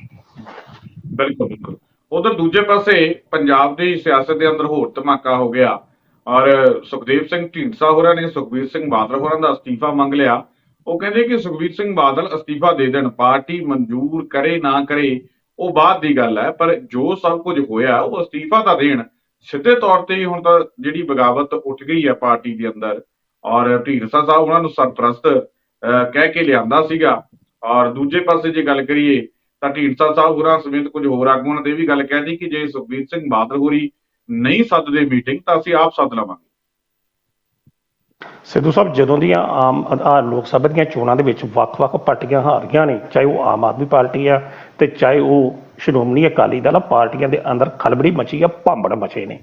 ਬਿਲਕੁਲ ਬਿਲਕੁਲ। ਉਧਰ ਦੂਜੇ ਪਾਸੇ ਪੰਜਾਬ ਦੀ ਸਿਆਸਤ ਦੇ ਅੰਦਰ ਹੋਰ ਧਮਾਕਾ ਹੋ ਗਿਆ ਔਰ ਸੁਖਦੇਵ ਸਿੰਘ ਢੀਂਡਸਾ ਹੋਰਾਂ ਨੇ, ਸੁਖਬੀਰ ਸਿੰਘ ਬਾਦਲ ਹੋਰਾਂ ਦਾ ਅਸਤੀਫਾ ਮੰਗ ਲਿਆ। ਉਹ ਕਹਿੰਦੇ ਕਿ ਸੁਖਬੀਰ ਸਿੰਘ ਬਾਦਲ ਅਸਤੀਫਾ ਦੇ ਦੇਣ ਪਾਰਟੀ ਮਨਜ਼ੂਰ ਕਰੇ ਨਾ ਕਰੇ ਉਹ ਬਾਅਦ ਦੀ ਗੱਲ ਹੈ ਪਰ ਜੋ ਸਭ ਕੁਝ ਹੋਇਆ ਉਹ ਅਸਤੀਫਾ ਤਾਂ ਦੇਣ। ਸਿੱਧੇ ਤੌਰ ਤੇ ਹੁਣ ਤਾਂ ਜਿਹੜੀ ਬਗਾਵਤ ਉੱਠ ਗਈ ਹੈ ਪਾਰਟੀ ਦੇ ਅੰਦਰ ਔਰ ਢੀਂਡਸਾ ਸਾਹਿਬ ਉਹਨਾਂ ਨੂੰ ਸਰਪ੍ਰਸਤ ਅਹ, ਕਹਿ ਕੇ ਲਿਆਂਦਾ ਸੀਗਾ। ਔਰ ਦੂਜੇ ਪਾਸੇ ਜੇ ਗੱਲ ਕਰੀਏ ਤਾਂ ਢੀਂਡਸਾ ਸਾਹਿਬ ਹੋਰਾਂ ਸਮੇਤ ਕੁਝ ਹੋਰ ਆਗੂਆਂ ਨੇ ਇਹ ਵੀ ਗੱਲ ਕਹਿ ਕਿ ਜੇ ਸੁਖਬੀਰ ਸਿੰਘ ਬਾਦਲ ਹੋਰੀ ਨਹੀਂ ਸੱਦਦੇ ਮੀਟਿੰਗ ਤਾਂ ਅਸੀਂ ਆਪ ਸੱਦ ਲਵਾਂਗੇ। ਸਿੱਧੂ ਸਾਹਿਬ, ਜਦੋਂ ਦੀਆਂ ਆਮ ਆ ਲੋਕ ਸਭਾ ਦੀਆਂ ਚੋਣਾਂ ਦੇ ਵਿੱਚ ਵੱਖ-ਵੱਖ ਪਾਰਟੀਆਂ ਹਾਰੀਆਂ ਨੇ, ਚਾਹੇ ਉਹ ਆਮ ਆਦਮੀ ਪਾਰਟੀ ਆ ਤੇ ਚਾਹੇ ਉਹ ਸ਼੍ਰੋਮਣੀ ਅਕਾਲੀ ਦਲ ਆ, ਪਾਰਟੀਆਂ ਦੇ ਅੰਦਰ ਖਲਬੜੀ ਮਚੀ ਆ, ਭਾਂਬੜ ਮਚੇ ਨੇ।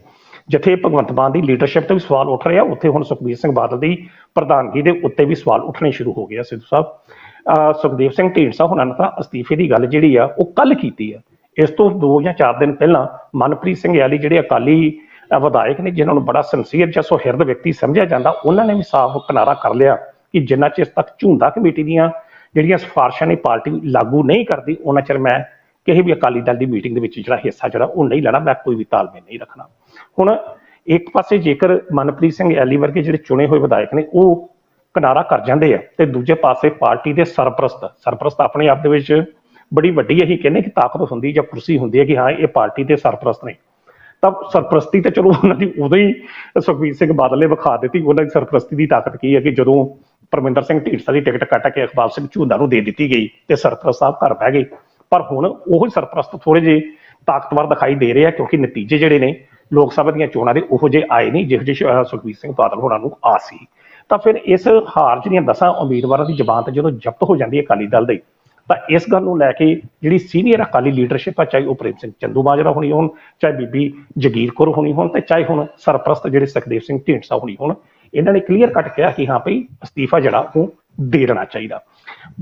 ਜਿੱਥੇ ਭਗਵੰਤ ਮਾਨ ਦੀ ਲੀਡਰਸ਼ਿਪ ਤੇ ਵੀ ਸਵਾਲ ਉੱਠ ਰਿਹਾ, ਉੱਥੇ ਹੁਣ ਸੁਖਬੀਰ ਸਿੰਘ ਬਾਦਲ ਦੀ ਪ੍ਰਧਾਨਗੀ ਦੇ ਉੱਤੇ ਵੀ ਸਵਾਲ ਉੱਠਣੇ ਸ਼ੁਰੂ ਹੋ ਗਏ ਆ, ਸਿੱਧੂ ਸਾਹਿਬ। ਅਹ ਸੁਖਦੇਵ ਸਿੰਘ ਢੀਂਡਸਾ ਹੁਣਾਂ ਨੇ ਤਾਂ ਅਸਤੀਫੇ ਦੀ ਗੱਲ ਜਿਹੜੀ ਆ, ਉਹ ਕੱਲ ਕੀਤੀ ਆ। ਇਸ ਤੋਂ 2 ਜਾਂ 4 ਦਿਨ ਪਹਿਲਾਂ ਮਨਪ੍ਰੀਤ ਸਿੰਘ ਯਾਲੀ, ਜਿਹੜੇ ਅਕਾਲੀ ਵਿਧਾਇਕ ਨੇ ਜਿਨ੍ਹਾਂ ਨੂੰ ਬੜਾ ਸੰਸੀਅਰ ਜਾਂ ਸੁਹਿਰਦ ਵਿਅਕਤੀ ਸਮਝਿਆ ਜਾਂਦਾ, ਉਹਨਾਂ ਨੇ ਵੀ ਸਾਫ਼ ਕਿਨਾਰਾ ਕਰ ਲਿਆ ਕਿ ਜਿੰਨਾ ਚਿਰ ਤੱਕ ਝੁੰਦਾ ਕਮੇਟੀ ਦੀਆਂ ਜਿਹੜੀਆਂ ਸਿਫਾਰਸ਼ਾਂ ਨੇ ਪਾਰਟੀ ਲਾਗੂ ਨਹੀਂ ਕਰਦੀ, ਉਹਨਾਂ ਚਿਰ ਮੈਂ ਕਿਸੇ ਵੀ ਅਕਾਲੀ ਦਲ ਦੀ ਮੀਟਿੰਗ ਦੇ ਵਿੱਚ ਜਿਹੜਾ ਹਿੱਸਾ ਜਿਹੜਾ ਉਹ ਨਹੀਂ ਲੈਣਾ, ਮੈਂ ਕੋਈ ਵੀ ਤਾਲਮੇਲ ਨਹੀਂ ਰੱਖਣਾ। ਹੁਣ ਇੱਕ ਪਾਸੇ ਜੇਕਰ ਮਨਪ੍ਰੀਤ ਸਿੰਘ ਐਲੀ ਵਰਗੇ ਜਿਹੜੇ ਚੁਣੇ ਹੋਏ ਵਿਧਾਇਕ ਨੇ, ਉਹ ਕਿਨਾਰਾ ਕਰ ਜਾਂਦੇ ਆ ਤੇ ਦੂਜੇ ਪਾਸੇ ਪਾਰਟੀ ਦੇ ਸਰਪ੍ਰਸਤ ਸਰਪ੍ਰਸਤ ਆਪਣੇ ਆਪ ਦੇ ਵਿੱਚ ਬੜੀ ਵੱਡੀ ਇਹੀ ਕਹਿੰਦੇ ਕਿ ਤਾਕਤ ਹੁੰਦੀ ਜਾਂ ਕੁਰਸੀ ਹੁੰਦੀ ਹੈ ਕਿ ਹਾਂ, ਇਹ ਪਾਰਟੀ ਦੇ ਸਰਪ੍ਰਸਤ ਨੇ। ਤਾਂ ਸਰਪ੍ਰਸਤੀ ਤਾਂ ਚਲੋ ਉਹਨਾਂ ਦੀ ਉਦੋਂ ਹੀ ਸੁਖਬੀਰ ਸਿੰਘ ਬਾਦਲ ਨੇ ਵਿਖਾ ਦਿੱਤੀ, ਉਹਨਾਂ ਦੀ ਸਰਪ੍ਰਸਤੀ ਦੀ ਤਾਕਤ ਕੀ ਹੈ ਕਿ ਜਦੋਂ ਪਰਮਿੰਦਰ ਸਿੰਘ ਢੀਂਡਸਾ ਦੀ ਟਿਕਟ ਕੱਟ ਕੇ ਇਕਬਾਲ ਸਿੰਘ ਝੂੰਦਾ ਨੂੰ ਦੇ ਦਿੱਤੀ ਗਈ ਤੇ ਸਰਪ੍ਰਸਤ ਸਾਹਿਬ ਘਰ ਬਹਿ ਗਏ। ਪਰ ਹੁਣ ਉਹ ਸਰਪ੍ਰਸਤ ਥੋੜੇ ਜਿਹੇ ਤਾਕਤਵਰ ਦਿਖਾਈ ਦੇ ਰਹੇ ਆ ਕਿਉਂਕਿ ਨਤੀਜੇ ਜਿਹੜੇ ਨੇ ਲੋਕ ਸਭਾ ਦੀਆਂ ਚੋਣਾਂ ਦੇ ਉਹੋ ਜਿਹੇ ਆਏ ਨਹੀਂ, ਜਿਹੋ ਜਿਹੇ ਸੁਖਬੀਰ ਸਿੰਘ ਬਾਦਲ ਹੋਰਾਂ ਨੂੰ ਆਸ ਸੀ। ਤਾਂ ਫਿਰ ਇਸ ਹਾਰ ਜਿਹੜੀਆਂ ਦਸਾਂ ਉਮੀਦਵਾਰਾਂ ਦੀ ਜ਼ਬਾਨ ਤੇ ਜਦੋਂ ਜ਼ਬਤ ਹੋ ਜਾਂਦੀ ਹੈ ਅਕਾਲੀ ਦਲ ਦੀ ਤਾਂ ਇਸ ਗੱਲ ਨੂੰ ਲੈ ਕੇ ਜਿਹੜੀ ਸੀਨੀਅਰ ਅਕਾਲੀ ਲੀਡਰਸ਼ਿਪ ਆ, ਚਾਹੇ ਉਹ ਪ੍ਰੇਮ ਸਿੰਘ ਚੰਦੂ ਮਾਜਰਾ ਹੋਣੀ ਹੋਣ, ਚਾਹੇ ਬੀਬੀ ਜਗੀਰ ਕੌਰ ਹੋਣੀ ਹੋਣ, ਤੇ ਚਾਹੇ ਹੁਣ ਸਰਪ੍ਰਸਤ ਜਿਹੜੇ ਸੁਖਦੇਵ ਸਿੰਘ ਢੀਂਡਸਾ ਹੋਣੀ ਹੋਣ, ਇਹਨਾਂ ਨੇ ਕਲੀਅਰ ਕੱਟ ਕਿਹਾ ਕਿ ਹਾਂ ਭਈ ਅਸਤੀਫਾ ਜਿਹੜਾ ਉਹ ਦੇ ਦੇਣਾ ਚਾਹੀਦਾ।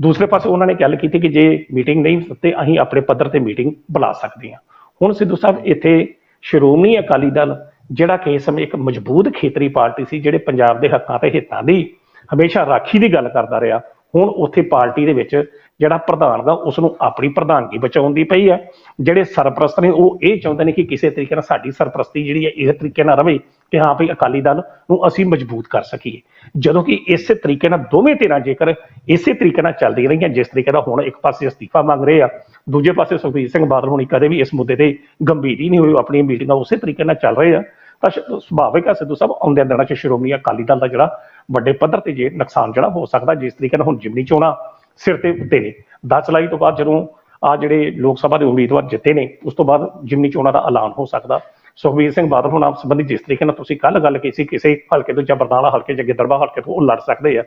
ਦੂਸਰੇ ਪਾਸੇ ਉਹਨਾਂ ਨੇ ਗੱਲ ਕੀਤੀ ਕਿ ਜੇ ਮੀਟਿੰਗ ਨਹੀਂ ਤੇ ਅਸੀਂ ਆਪਣੇ ਪੱਧਰ ਤੇ ਮੀਟਿੰਗ ਬੁਲਾ ਸਕਦੇ ਹਾਂ। ਹੁਣ ਸਿੱਧੂ ਸਾਹਿਬ, ਇੱਥੇ ਸ਼੍ਰੋਮਣੀ ਅਕਾਲੀ ਦਲ, ਜਿਹੜਾ ਕਿ ਇਸ ਸਮੇਂ ਇੱਕ ਮਜ਼ਬੂਤ ਖੇਤਰੀ ਪਾਰਟੀ ਸੀ, ਜਿਹੜੇ ਪੰਜਾਬ ਦੇ ਹੱਕਾਂ ਤੇ ਹਿੱਤਾਂ ਦੀ ਹਮੇਸ਼ਾ ਰਾਖੀ ਦੀ ਗੱਲ ਕਰਦਾ ਰਿਹਾ, ਹੁਣ ਉੱਥੇ ਪਾਰਟੀ ਦੇ ਵਿੱਚ ਜਿਹੜਾ ਪ੍ਰਧਾਨ ਦਾ ਉਸ ਨੂੰ ਆਪਣੀ ਪ੍ਰਧਾਨਗੀ ਬਚਾਉਣ ਦੀ ਪਈ ਹੈ। ਜਿਹੜੇ ਸਰਪ੍ਰਸਤ ਨੇ, ਉਹ ਇਹ ਚਾਹੁੰਦੇ ਨੇ ਕਿ ਕਿਸੇ ਤਰੀਕੇ ਨਾਲ ਸਾਡੀ ਸਰਪ੍ਰਸਤੀ ਜਿਹੜੀ ਹੈ, ਇਸ ਤਰੀਕੇ ਨਾਲ ਰਵੇ ਕਿ ਹਾਂ ਭਈ ਅਕਾਲੀ ਦਲ ਨੂੰ ਅਸੀਂ ਮਜ਼ਬੂਤ ਕਰ ਸਕੀਏ। ਜਦੋਂ ਕਿ ਇਸੇ ਤਰੀਕੇ ਨਾਲ ਦੋਵੇਂ ਧਿਰਾਂ ਜੇਕਰ ਇਸੇ ਤਰੀਕੇ ਨਾਲ ਚੱਲਦੀ ਰਹੀਆਂ, ਜਿਸ ਤਰੀਕੇ ਨਾਲ ਹੁਣ ਇੱਕ ਪਾਸੇ ਅਸਤੀਫਾ ਮੰਗ ਰਹੇ ਆ, ਦੂਜੇ ਪਾਸੇ ਸੁਖਬੀਰ ਸਿੰਘ ਬਾਦਲ ਹੋਣੀ ਕਦੇ ਵੀ ਇਸ ਮੁੱਦੇ ਤੇ ਗੰਭੀਰ ਹੀ ਨਹੀਂ ਹੋਈ ਆਪਣੀਆਂ ਮੀਟਿੰਗਾਂ ਉਸੇ ਤਰੀਕੇ ਨਾਲ ਚੱਲ ਰਹੇ ਆ। ਤਾਂ ਸ਼- ਸੁਭਾਵਿਕ ਹੈ ਸਿੱਧੂ ਸਾਹਿਬ ਆਉਂਦੇ ਦਿਨਾਂ 'ਚ ਸ਼੍ਰੋਮਣੀ ਅਕਾਲੀ ਦਲ ਦਾ ਜਿਹੜਾ ਵੱਡੇ ਪੱਧਰ ਤੇ ਜੇ ਨੁਕਸਾਨ ਜਿਹੜਾ ਹੋ ਸਕਦਾ, ਜਿਸ ਤਰੀਕੇ ਨਾਲ ਹੁਣ ਜਿਮਨੀ ਚੋਣਾਂ ਸਿਰ ਤੇ ਉੱਤੇ ਨੇ। 10 ਜੁਲਾਈ ਤੋਂ ਬਾਅਦ ਜਦੋਂ ਆ ਜਿਹੜੇ ਲੋਕ ਸਭਾ ਦੇ ਉਮੀਦਵਾਰ ਜਿੱਤੇ ਨੇ, ਉਸ ਤੋਂ ਬਾਅਦ ਜਿਮਨੀ ਚੋਣਾਂ ਦਾ ਐਲਾਨ ਹੋ ਸਕਦਾ। ਸੁਖਬੀਰ ਸਿੰਘ ਬਾਦਲ ਹੁਣ ਆਪ ਸੰਬੰਧੀ ਜਿਸ ਤਰੀਕੇ ਨਾਲ ਤੁਸੀਂ ਕੱਲ ਗੱਲ ਕੀਤੀ ਸੀ, ਕਿਸੇ ਹਲਕੇ ਤੋਂ ਜਾਂ ਬਰਨਾਲਾ ਹਲਕੇ ਜਾਂ ਗਿੱਦੜਵਾ ਹਲਕੇ ਤੋਂ ਉਹ ਲੜ ਸਕਦੇ ਆ।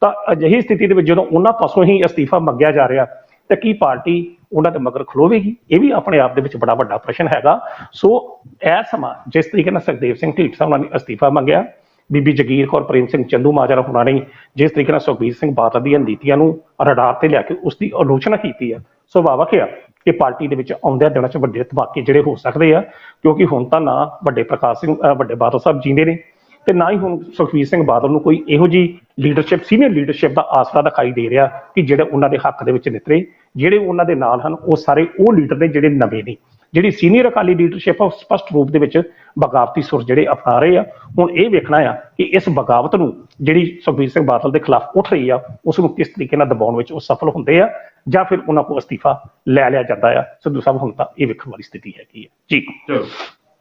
ਤਾਂ ਅਜਿਹੀ ਸਥਿਤੀ ਦੇ ਵਿੱਚ ਜਦੋਂ ਉਹਨਾਂ ਪਾਸੋਂ ਹੀ ਅਸਤੀਫਾ ਮੰਗਿਆ ਜਾ ਰਿਹਾ, ਤਾਂ ਕੀ ਪਾਰਟੀ ਉਹਨਾਂ ਦੇ ਮਗਰ ਖਲੋਵੇਗੀ? ਇਹ ਵੀ ਆਪਣੇ ਆਪ ਦੇ ਵਿੱਚ ਬੜਾ ਵੱਡਾ ਪ੍ਰਸ਼ਨ ਹੈਗਾ। ਸੋ ਇਹ ਸਮਾਂ ਜਿਸ ਤਰੀਕੇ ਨਾਲ ਸੁਖਦੇਵ ਸਿੰਘ ਢੀਂਡਸਾ ਉਹਨਾਂ ਨੇ ਅਸਤੀਫਾ ਮੰਗਿਆ ਬੀਬੀ ਜਗੀਰ ਕੌਰ, ਪ੍ਰੇਮ ਸਿੰਘ ਚੰਦੂ ਮਾਜਰਾ ਹੁਣਾਂ ਨੇ ਜਿਸ ਤਰੀਕੇ ਨਾਲ ਸੁਖਬੀਰ ਸਿੰਘ ਬਾਦਲ ਦੀਆਂ ਨੀਤੀਆਂ ਨੂੰ ਰਡਾਰ ਤੇ ਲਿਆ ਕੇ ਉਸ ਦੀ ਆਲੋਚਨਾ ਕੀਤੀ ਹੈ। ਸੁਭਾਵਕ ਹੈ ਕਿ ਪਾਰਟੀ ਦੇ ਵਿੱਚ ਆਉਂਦਿਆਂ ਦਿਨਾਂ 'ਚ ਵੱਡੇ ਧਮਾਕੇ ਜਿਹੜੇ ਹੋ ਸਕਦੇ ਆ, ਕਿਉਂਕਿ ਹੁਣ ਤਾਂ ਨਾ ਵੱਡੇ ਪ੍ਰਕਾਸ਼ ਸਿੰਘ ਵੱਡੇ ਬਾਦਲ ਸਾਹਿਬ ਜੀਂਦੇ ਨੇ ਤੇ ਨਾ ਹੀ ਹੁਣ ਸੁਖਬੀਰ ਸਿੰਘ ਬਾਦਲ ਨੂੰ ਕੋਈ ਇਹੋ ਜੀ ਲੀਡਰਸ਼ਿਪ ਸੀਨੀਅਰ ਲੀਡਰਸ਼ਿਪ ਦਾ ਆਸਰਾ ਦਿਖਾਈ ਦੇ ਰਿਹਾ ਕਿ ਜਿਹੜੇ ਉਹਨਾਂ ਦੇ ਹੱਕ ਦੇ ਵਿੱਚ ਨਿਤਰੇ, ਜਿਹੜੇ ਉਹਨਾਂ ਦੇ ਨਾਲ ਹਨ, ਉਹ ਸਾਰੇ ਉਹ ਲੀਡਰ ਨੇ ਜਿਹੜੇ ਨਵੇਂ ਨੇ। ਜਿਹੜੀ ਸੀਨੀਅਰ ਅਕਾਲੀ ਲੀਡਰਸ਼ਿਪ ਆ ਉਹ ਸਪਸ਼ਟ ਰੂਪ ਦੇ ਵਿੱਚ ਬਗਾਵਤੀ ਸੁਰ ਜਿਹੜੇ ਅਪਣਾ ਰਹੇ ਆ ਹੁਣ ਇਹ ਵੇਖਣਾ ਆ ਕਿ ਇਸ ਬਗਾਵਤ ਨੂੰ ਜਿਹੜੀ ਸੁਖਬੀਰ ਸਿੰਘ ਬਾਦਲ ਦੇ ਖਿਲਾਫ ਉੱਠ ਰਹੀ ਆ ਉਸ ਨੂੰ ਕਿਸ ਤਰੀਕੇ ਨਾਲ ਦਬਾਉਣ ਵਿੱਚ ਉਹ ਸਫਲ ਹੁੰਦੇ ਆ ਜਾਂ ਫਿਰ ਉਹਨਾਂ ਕੋਲ ਅਸਤੀਫਾ ਲੈ ਲਿਆ ਜਾਂਦਾ ਆ। ਸਿੱਧੂ ਸਾਹਿਬ ਹੁਣ ਤਾਂ ਇਹ ਵੇਖਣ ਵਾਲੀ ਸਥਿਤੀ ਹੈਗੀ ਹੈ ਜੀ। ਚਲੋ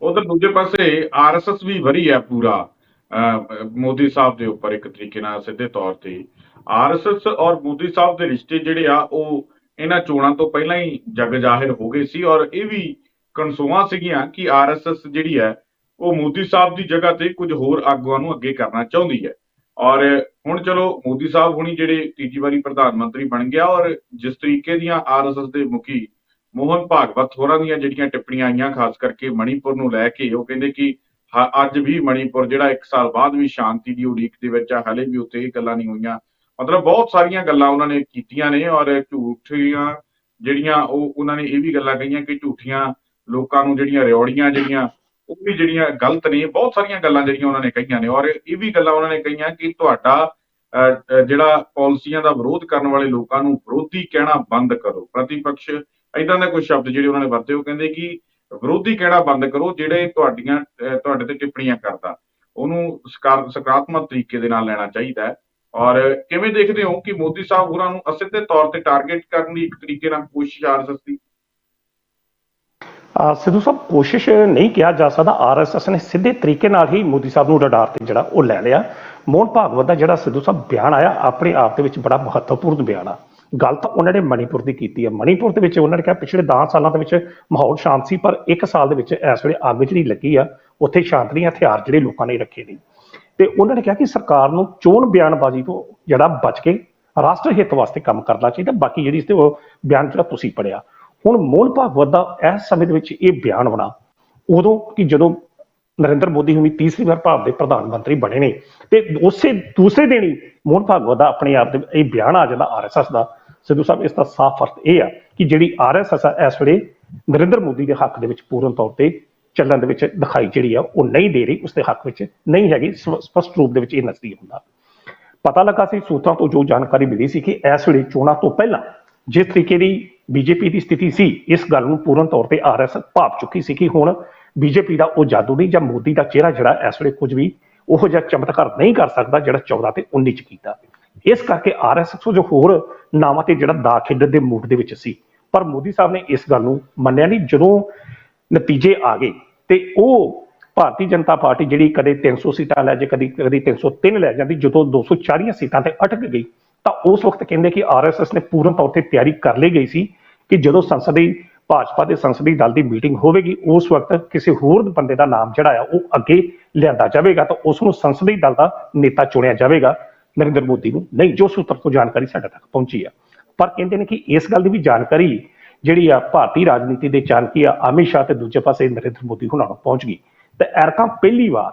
ਉਧਰ ਦੂਜੇ ਪਾਸੇ ਆਰਐਸਐਸ ਵੀ ਵਰੀ ਹੈ ਪੂਰਾ ਅਹ, ਮੋਦੀ ਸਾਹਿਬ ਦੇ ਉੱਪਰ ਇੱਕ ਤਰੀਕੇ ਨਾਲ ਸਿੱਧੇ ਤੌਰ ਤੇ। ਆਰਐਸਐਸ ਔਰ ਮੋਦੀ ਸਾਹਿਬ ਦੇ ਰਿਸ਼ਤੇ ਜਿਹੜੇ ਆ ਉਹ ਇਹਨਾਂ ਚੋਣਾਂ ਤੋਂ ਪਹਿਲਾਂ ਹੀ ਜਗ ਜ਼ਾਹਿਰ ਹੋ ਗਏ ਸੀ ਔਰ ਇਹ ਵੀ ਕਨਸੋਆਂ ਸੀਗੀਆਂ ਕਿ ਆਰਐਸਐਸ ਜਿਹੜੀ ਹੈ, ਉਹ ਮੋਦੀ ਸਾਹਿਬ ਦੀ ਜਗ੍ਹਾ ਤੇ ਕੁਝ ਹੋਰ ਆਗੂਆਂ ਨੂੰ ਅੱਗੇ ਕਰਨਾ ਚਾਹੁੰਦੀ ਹੈ। ਔਰ ਹੁਣ ਚਲੋ, ਮੋਦੀ ਸਾਹਿਬ ਹੁਣੀ ਜਿਹੜੇ ਤੀਜੀ ਵਾਰੀ ਪ੍ਰਧਾਨ ਮੰਤਰੀ ਬਣ ਗਿਆ ਔਰ ਜਿਸ ਤਰੀਕੇ ਦੀਆਂ ਆਰਐਸਐਸ ਦੇ ਮੁਖੀ ਮੋਹਨ ਭਾਗਵਤ ਹੋਰਾਂ ਦੀਆਂ ਜਿਹੜੀਆਂ ਟਿੱਪਣੀਆਂ ਆਈਆਂ, ਖਾਸ ਕਰਕੇ ਮਣੀਪੁਰ ਨੂੰ ਲੈ ਕੇ, ਉਹ ਕਹਿੰਦੇ ਕਿ ਅੱਜ ਵੀ ਮਣੀਪੁਰ ਜਿਹੜਾ 1 ਸਾਲ ਬਾਅਦ ਵੀ ਸ਼ਾਂਤੀ ਦੀ ਉਡੀਕ ਦੇ ਵਿੱਚ ਆ, ਹਲੇ ਵੀ ਉੱਥੇ ਇਹ ਗੱਲਾਂ ਨਹੀਂ ਹੋਈਆਂ। ਮਤਲਬ ਬਹੁਤ ਸਾਰੀਆਂ ਗੱਲਾਂ ਉਹਨਾਂ ਨੇ ਕੀਤੀਆਂ ਨੇ ਔਰ ਝੂਠੀਆਂ ਜਿਹੜੀਆਂ ਉਹ, ਉਹਨਾਂ ਨੇ ਇਹ ਵੀ ਗੱਲਾਂ ਕਹੀਆਂ ਕਿ ਝੂਠੀਆਂ ਲੋਕਾਂ ਨੂੰ ਜਿਹੜੀਆਂ ਰਿਓੜੀਆਂ ਜਿਹੜੀਆਂ ਉਹ ਵੀ ਜਿਹੜੀਆਂ ਗਲਤ ਨੇ ਬਹੁਤ ਸਾਰੀਆਂ ਗੱਲਾਂ ਜਿਹੜੀਆਂ ਉਹਨਾਂ ਨੇ ਕਹੀਆਂ ਨੇ ਔਰ ਇਹ ਵੀ ਗੱਲਾਂ ਉਹਨਾਂ ਨੇ ਕਹੀਆਂ ਕਿ ਤੁਹਾਡਾ ਜਿਹੜਾ ਪਾਲਿਸੀਆਂ ਦਾ ਵਿਰੋਧ ਕਰਨ ਵਾਲੇ ਲੋਕਾਂ ਨੂੰ ਵਿਰੋਧੀ ਕਹਿਣਾ ਬੰਦ ਕਰੋ। ਪ੍ਰਤੀਪਕਸ਼ ਇਦਾਂ ਦੇ ਕੁਝ ਸ਼ਬਦ ਜਿਹੜੇ ਉਹਨਾਂ ਨੇ ਵਰਤੇ ਉਹ ਕਹਿੰਦੇ ਕਿ ਵਿਰੋਧੀ ਕਹਿਣਾ ਬੰਦ ਕਰੋ ਜਿਹੜੇ ਤੁਹਾਡੀਆਂ ਅਹ, ਤੁਹਾਡੇ ਤੇ ਟਿੱਪਣੀਆਂ ਕਰਦਾ। ਉਹਨੂੰ ਸਕਾਰਾਤਮਕ ਤਰੀਕੇ ਦੇ ਨਾਲ ਲੈਣਾ ਚਾਹੀਦਾ ਹੈ। ਔਰ ਕਿਵੇਂ ਦੇਖਦੇ ਹੋ ਕਿ ਮੋਦੀ ਸਾਹਿਬ ਹੋਰਾਂ ਨੂੰ ਅਸਿੱਧੇ ਤੌਰ ਤੇ ਟਾਰਗੇਟ ਕਰਨ ਦੀ ਇੱਕ ਤਰੀਕੇ ਨਾਲ ਕੋਸ਼ਿਸ਼ ਆ ਦੀ ਆ ਸਿੱਧੂ ਸਾਹਿਬ, ਕੋਸ਼ਿਸ਼ ਨਹੀਂ ਕਿਹਾ ਜਾ ਸਕਦਾ ਆਰਐਸਐਸ ਨੇ ਸਿੱਧੇ ਤਰੀਕੇ ਨਾਲ ਹੀ ਮੋਦੀ ਸਾਹਿਬ ਨੂੰ ਰਡਾਰ ਤੇ ਜਿਹੜਾ ਉਹ ਲੈ ਲਿਆ। ਮੋਹਨ ਭਾਗਵਤ ਦਾ ਜਿਹੜਾ ਸਿੱਧੂ ਸਾਹਿਬ ਬਿਆਨ ਆਇਆ, ਆਪਣੇ ਆਪ ਦੇ ਵਿੱਚ ਬੜਾ ਮਹੱਤਵਪੂਰਨ ਬਿਆਨ ਆ। ਗੱਲ ਤਾਂ ਉਹਨਾਂ ਨੇ ਮਣੀਪੁਰ ਦੀ ਕੀਤੀ ਹੈ ਮਣੀਪੁਰ ਦੇ ਵਿੱਚ ਉਹਨਾਂ ਨੇ ਕਿਹਾ, ਪਿਛਲੇ 10 ਸਾਲਾਂ ਦੇ ਵਿੱਚ ਮਾਹੌਲ ਸ਼ਾਂਤ ਸੀ, ਪਰ ਇੱਕ ਸਾਲ ਦੇ ਵਿੱਚ ਇਸ ਵੇਲੇ ਅੱਗ ਜਿਹੜੀ ਲੱਗੀ ਆ, ਉੱਥੇ ਸ਼ਾਂਤ ਨਹੀਂ, ਹਥਿਆਰ ਜਿਹੜੇ ਲੋਕਾਂ ਨੇ ਰੱਖੇ ਨੇ। ਤੇ ਉਹਨਾਂ ਨੇ ਕਿਹਾ ਕਿ ਸਰਕਾਰ ਨੂੰ ਚੋਣ ਬਿਆਨਬਾਜ਼ੀ ਤੋਂ ਜਿਹੜਾ ਬਚ ਕੇ ਰਾਸ਼ਟਰ ਹਿੱਤ ਵਾਸਤੇ ਕੰਮ ਕਰਨਾ ਚਾਹੀਦਾ, ਬਾਕੀ ਜਿਹੜੀ ਇਸ ਤੇ ਉਹ ਬਿਆਨ ਜਿਹੜਾ ਤੁਸੀਂ ਪੜਿਆ ਹੁਣ ਮੋਹਨ ਭਾਗਵਤ ਦਾ ਇਸ ਸਮੇਂ ਦੇ ਵਿੱਚ ਇਹ ਬਿਆਨ ਬਣਾ ਉਦੋਂ ਕਿ ਜਦੋਂ ਨਰਿੰਦਰ ਮੋਦੀ ਹੁਣੀ ਤੀਸਰੀ ਵਾਰ ਭਾਰਤ ਦੇ ਪ੍ਰਧਾਨ ਮੰਤਰੀ ਬਣੇ ਨੇ, ਤੇ ਉਸੇ ਦੂਸਰੇ ਦਿਨ ਹੀ ਮੋਹਨ ਭਾਗਵਤ ਦਾ ਆਪਣੇ ਆਪ ਦੇ ਇਹ ਬਿਆਨ ਆ ਜਾਂਦਾ ਆਰਐਸਐਸ ਦਾ। ਸਿੱਧੂ ਸਾਹਿਬ, ਇਸ ਦਾ ਸਾਫ਼ ਅਰਥ ਇਹ ਆ ਕਿ ਜਿਹੜੀ ਆਰਐਸਐਸ ਆ ਇਸ ਵੇਲੇ ਨਰਿੰਦਰ ਮੋਦੀ ਦੇ ਹੱਕ ਦੇ ਵਿੱਚ ਪੂਰਨ ਤੌਰ ਤੇ ਚੱਲਣ ਦੇ ਵਿੱਚ ਦਿਖਾਈ ਜਿਹੜੀ ਆ, ਉਹ ਨਹੀਂ ਦੇ ਰਹੀ ਉਸ ਦੇ ਹੱਕ ਵਿੱਚ ਨਹੀਂ ਹੈਗੀ ਸਪ- ਸਪਸ਼ਟ ਰੂਪ ਦੇ ਵਿੱਚ ਇਹ ਨਜ਼ਰੀ ਹੁੰਦਾ। ਪਤਾ ਲੱਗਾ ਸੀ ਸੂਤਰਾਂ ਤੋਂ ਜੋ ਜਾਣਕਾਰੀ ਮਿਲੀ ਸੀ ਕਿ ਇਸ ਵੇਲੇ ਚੋਣਾਂ ਤੋਂ ਪਹਿਲਾਂ ਜਿਸ ਤਰੀਕੇ ਦੀ ਬੀਜੇਪੀ ਦੀ ਸਥਿਤੀ ਸੀ। ਇਸ ਗੱਲ ਨੂੰ ਪੂਰਨ ਤੌਰ ਤੇ ਆਰਐਸ ਭਾਪ ਚੁੱਕੀ ਸੀ ਕਿ ਹੁਣ ਬੀਜੇਪੀ ਦਾ ਉਹ ਜਾਦੂ ਨਹੀਂ ਜਾਂ ਮੋਦੀ ਦਾ ਚਿਹਰਾ ਜਿਹੜਾ ਇਸ ਵੇਲੇ ਕੁਝ ਵੀ ਉਹ ਜਿਹਾ ਚਮਤਕਾਰ ਨਹੀਂ ਕਰ ਸਕਦਾ ਜਿਹੜਾ 14 ਤੇ 19 ਚ ਕੀਤਾ। ਇਸ ਕਰਕੇ ਆਰਐਸਐਸ ਜੋ ਹੋਰ ਨਾਵਾਂ ਤੇ ਜਿਹੜਾ ਦਾ ਖੇਡਣ ਦੇ ਮੂਡ ਦੇ ਵਿੱਚ ਸੀ। ਪਰ ਮੋਦੀ ਸਾਹਿਬ ਨੇ ਇਸ ਗੱਲ ਨੂੰ ਮੰਨਿਆ ਨਹੀਂ। ਜਦੋਂ ਨਤੀਜੇ ਆ ਗਏ ਤੇ ਉਹ ਭਾਰਤੀ ਜਨਤਾ ਪਾਰਟੀ ਜਿਹੜੀ ਕਦੇ 300 ਸੀਟਾਂ ਲੈ ਜੇ, ਕਦੀ ਕਦੀ 303 ਲੈ ਜਾਂਦੀ, ਜਦੋਂ 240 ਸੀਟਾਂ ਤੇ ਅਟਕ ਗਈ ਤਾਂ ਉਸ ਵਕਤ ਕਹਿੰਦੇ ਕਿ ਆਰਐਸਐਸ ਨੇ ਪੂਰਨ ਤੌਰ ਤੇ ਤਿਆਰੀ ਕਰ ਲਈ ਗਈ ਸੀ ਕਿ ਜਦੋਂ ਸੰਸਦੀ, ਭਾਜਪਾ ਦੇ ਸੰਸਦੀ ਦਲ ਦੀ ਮੀਟਿੰਗ ਹੋਵੇਗੀ, ਉਸ ਵਕਤ ਕਿਸੇ ਹੋਰ ਬੰਦੇ ਦਾ ਨਾਮ ਜਿਹੜਾ ਆ ਉਹ ਅੱਗੇ ਲਿਆਂਦਾ ਜਾਵੇਗਾ ਤਾਂ ਉਸ ਨੂੰ ਸੰਸਦੀ ਦਲ ਦਾ ਨੇਤਾ ਚੁਣਿਆ ਜਾਵੇਗਾ। ਨਰਿੰਦਰ ਮੋਦੀ ਨੂੰ ਨਹੀਂ, ਜੋ ਸੂਤਰ ਤੋਂ ਜਾਣਕਾਰੀ ਸਾਡੇ ਤੱਕ ਪਹੁੰਚੀ ਆ। ਪਰ ਕਹਿੰਦੇ ਨੇ ਕਿ ਇਸ ਗੱਲ ਦੀ ਵੀ ਜਾਣਕਾਰੀ ਜਿਹੜੀ ਆ ਭਾਰਤੀ ਰਾਜਨੀਤੀ ਦੇ ਚਾਣਕੀ ਆ ਅਮਿਤ ਸ਼ਾਹ ਤੇ ਦੂਜੇ ਪਾਸੇ ਨਰਿੰਦਰ ਮੋਦੀ ਹੁਣਾਂ ਨੂੰ ਪਹੁੰਚ ਗਈ। ਤੇ ਐਰਕਾਂ ਪਹਿਲੀ ਵਾਰ,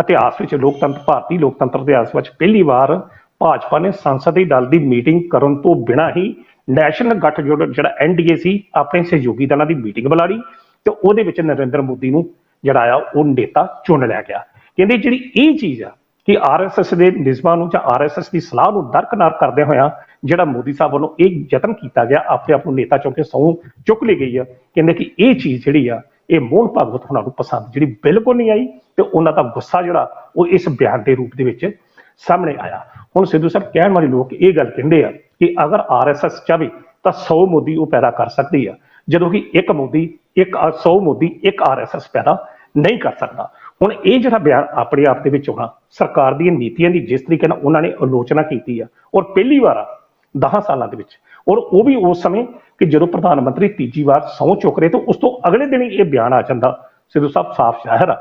ਇਤਿਹਾਸ ਵਿੱਚ ਲੋਕਤੰਤਰ, ਭਾਰਤੀ ਲੋਕਤੰਤਰ ਦੇ ਇਤਿਹਾਸ ਵਿੱਚ ਪਹਿਲੀ ਵਾਰ ਭਾਜਪਾ ਨੇ ਸੰਸਦੀ ਦਲ ਦੀ ਮੀਟਿੰਗ ਕਰਨ ਤੋਂ ਬਿਨਾਂ ਹੀ ਨੈਸ਼ਨਲ ਗੱਠਜੋੜ ਜਿਹੜਾ ਐਨਡੀਏ ਸੀ ਆਪਣੇ ਸਹਿਯੋਗੀ ਦਲਾਂ ਦੀ ਮੀਟਿੰਗ ਬੁਲਾ ਲਈ ਤੇ ਉਹਦੇ ਵਿੱਚ ਨਰਿੰਦਰ ਮੋਦੀ ਨੂੰ ਜਿਹੜਾ ਆ ਉਹ ਨੇਤਾ ਚੁਣ ਲਿਆ ਗਿਆ। ਕਹਿੰਦੇ ਜਿਹੜੀ ਇਹ ਚੀਜ਼ ਆ ਕਿ ਆਰਐਸਐਸ ਦੇ ਨਿਯਮਾਂ ਨੂੰ ਜਾਂ ਆਰਐਸਐਸ ਦੀ ਸਲਾਹ ਨੂੰ ਦਰਕਨਾਰ ਕਰਦੇ ਹੋਇਆ ਜਿਹੜਾ ਮੋਦੀ ਸਾਹਿਬ ਵੱਲੋਂ ਇਹ ਯਤਨ ਕੀਤਾ ਗਿਆ, ਆਪਣੇ ਆਪ ਨੂੰ ਨੇਤਾ ਚੁੱਕ ਕੇ ਸਹੁੰ ਚੁੱਕ ਲਈ ਗਈ ਆ, ਕਹਿੰਦੇ ਕਿ ਇਹ ਚੀਜ਼ ਜਿਹੜੀ ਆ, ਇਹ ਮੋਹਨ ਭਗਵਤ ਉਹਨਾਂ ਨੂੰ ਪਸੰਦ, ਜਿਹੜੀ ਬਿਲਕੁਲ ਨਹੀਂ ਆਈ ਤੇ ਉਹਨਾਂ ਦਾ ਗੁੱਸਾ ਜਿਹੜਾ ਉਹ ਇਸ ਬਿਆਨ ਦੇ ਰੂਪ ਦੇ ਵਿੱਚ ਸਾਹਮਣੇ ਆਇਆ। ਹੁਣ ਸਿੱਧੂ ਸਾਹਿਬ ਕਹਿਣ ਵਾਲੇ ਲੋਕ ਇਹ ਗੱਲ ਕਹਿੰਦੇ ਆ ਕਿ ਅਗਰ ਆਰਐਸਐਸ ਚਾਹੇ ਤਾਂ 100 ਮੋਦੀ ਉਹ ਪੈਦਾ ਕਰ ਸਕਦੀ ਆ। ਜਦੋਂ ਕਿ ਇੱਕ ਮੋਦੀ, ਇੱਕ 100 ਮੋਦੀ, ਇੱਕ ਆਰਐਸਐਸ ਪੈਦਾ ਨਹੀਂ ਕਰ ਸਕਦਾ। ਹੁਣ ਇਹ ਜਿਹੜਾ ਬਿਆਨ ਆਪਣੇ ਆਪ ਦੇ ਵਿੱਚ ਹੋਣਾ, ਸਰਕਾਰ ਦੀਆਂ ਨੀਤੀਆਂ ਦੀ ਜਿਸ ਤਰੀਕੇ ਨਾਲ ਉਹਨਾਂ ਨੇ ਆਲੋਚਨਾ ਕੀਤੀ ਆ, ਔਰ ਪਹਿਲੀ ਵਾਰ ਆ 10 ਸਾਲਾਂ ਦੇ ਵਿੱਚ, ਔਰ ਉਹ ਵੀ ਉਸ ਸਮੇਂ ਕਿ ਜਦੋਂ ਪ੍ਰਧਾਨ ਮੰਤਰੀ ਤੀਜੀ ਵਾਰ ਸਹੁੰ ਚੁੱਕ ਰਹੇ ਤਾਂ ਉਸ ਤੋਂ ਅਗਲੇ ਦਿਨ ਹੀ ਇਹ ਬਿਆਨ ਆ ਜਾਂਦਾ। ਸਿੱਧੂ ਸਾਹਿਬ ਸਾਫ਼ ਜ਼ਾਹਿਰ ਆ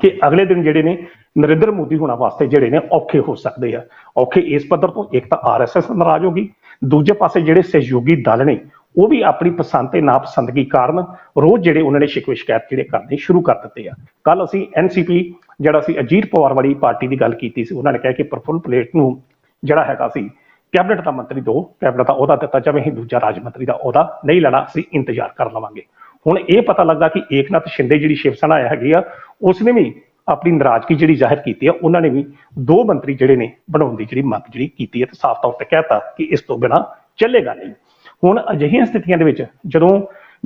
ਕਿ ਅਗਲੇ ਦਿਨ ਜਿਹੜੇ ਨੇ ਨਰਿੰਦਰ ਮੋਦੀ ਹੋਣਾ ਵਾਸਤੇ ਜਿਹੜੇ ਨੇ ਔਖੇ ਹੋ ਸਕਦੇ ਆ। ਔਖੇ ਇਸ ਪੱਧਰ ਤੋਂ, ਇੱਕ ਤਾਂ ਆਰਐਸਐਸ ਨਾਰਾਜ਼ ਹੋ ਗਈ, ਦੂਜੇ ਪਾਸੇ ਜਿਹੜੇ ਸਹਿਯੋਗੀ ਦਲ ਨੇ, ਉਹ ਵੀ ਆਪਣੀ ਪਸੰਦ ਤੇ ਨਾਪਸੰਦਗੀ ਕਾਰਨ ਰੋਜ਼ ਜਿਹੜੇ ਉਹਨਾਂ ਨੇ ਸ਼ਿਕਵੇ ਸ਼ਿਕਾਇਤ ਜਿਹੜੇ ਕਰਨੇ ਸ਼ੁਰੂ ਕਰ ਦਿੱਤੇ ਆ। ਕੱਲ ਅਸੀਂ ਐਨਸੀਪੀ ਜਿਹੜਾ ਸੀ ਅਜੀਤ ਪਵਾਰ ਵਾਲੀ ਪਾਰਟੀ ਦੀ ਗੱਲ ਕੀਤੀ ਸੀ, ਉਹਨਾਂ ਨੇ ਕਿਹਾ ਕਿ ਪ੍ਰਫੁੱਲ ਪਲੇਟ ਨੂੰ ਜਿਹੜਾ ਹੈਗਾ ਸੀ, ਕੈਬਨਿਟ ਦਾ ਮੰਤਰੀ ਦੋ, ਕੈਬਨਿਟ ਦਾ ਅਹੁਦਾ ਦਿੱਤਾ ਜਾਵੇ ਹੀ ਦੂਜਾ ਰਾਜ ਮੰਤਰੀ ਦਾ ਅਹੁਦਾ ਨਹੀਂ ਲੈਣਾ, ਅਸੀਂ ਇੰਤਜ਼ਾਰ ਕਰ ਲਵਾਂਗੇ। ਹੁਣ ਇਹ ਪਤਾ ਲੱਗਾ ਕਿ ਏਕਨਾਥ ਸ਼ਿੰਦੇ ਜਿਹੜੀ ਸ਼ਿਵ ਸੈਨਾ ਹੈਗੀ ਆ, ਉਸਨੇ ਵੀ ਆਪਣੀ ਨਾਰਾਜ਼ਗੀ ਜਿਹੜੀ ਜ਼ਾਹਿਰ ਕੀਤੀ ਆ, ਉਹਨਾਂ ਨੇ ਵੀ ਦੋ ਮੰਤਰੀ ਜਿਹੜੇ ਨੇ ਬਣਾਉਣ ਦੀ ਜਿਹੜੀ ਮੰਗ ਜਿਹੜੀ ਕੀਤੀ ਹੈ ਤੇ ਸਾਫ਼ ਤੌਰ ਤੇ ਕਹਿਤਾ ਕਿ ਇਸ ਤੋਂ ਬਿਨਾ ਚੱਲੇਗਾ ਨਹੀਂ। ਹੁਣ ਅਜਿਹੀਆਂ ਸਥਿਤੀਆਂ ਦੇ ਵਿੱਚ ਜਦੋਂ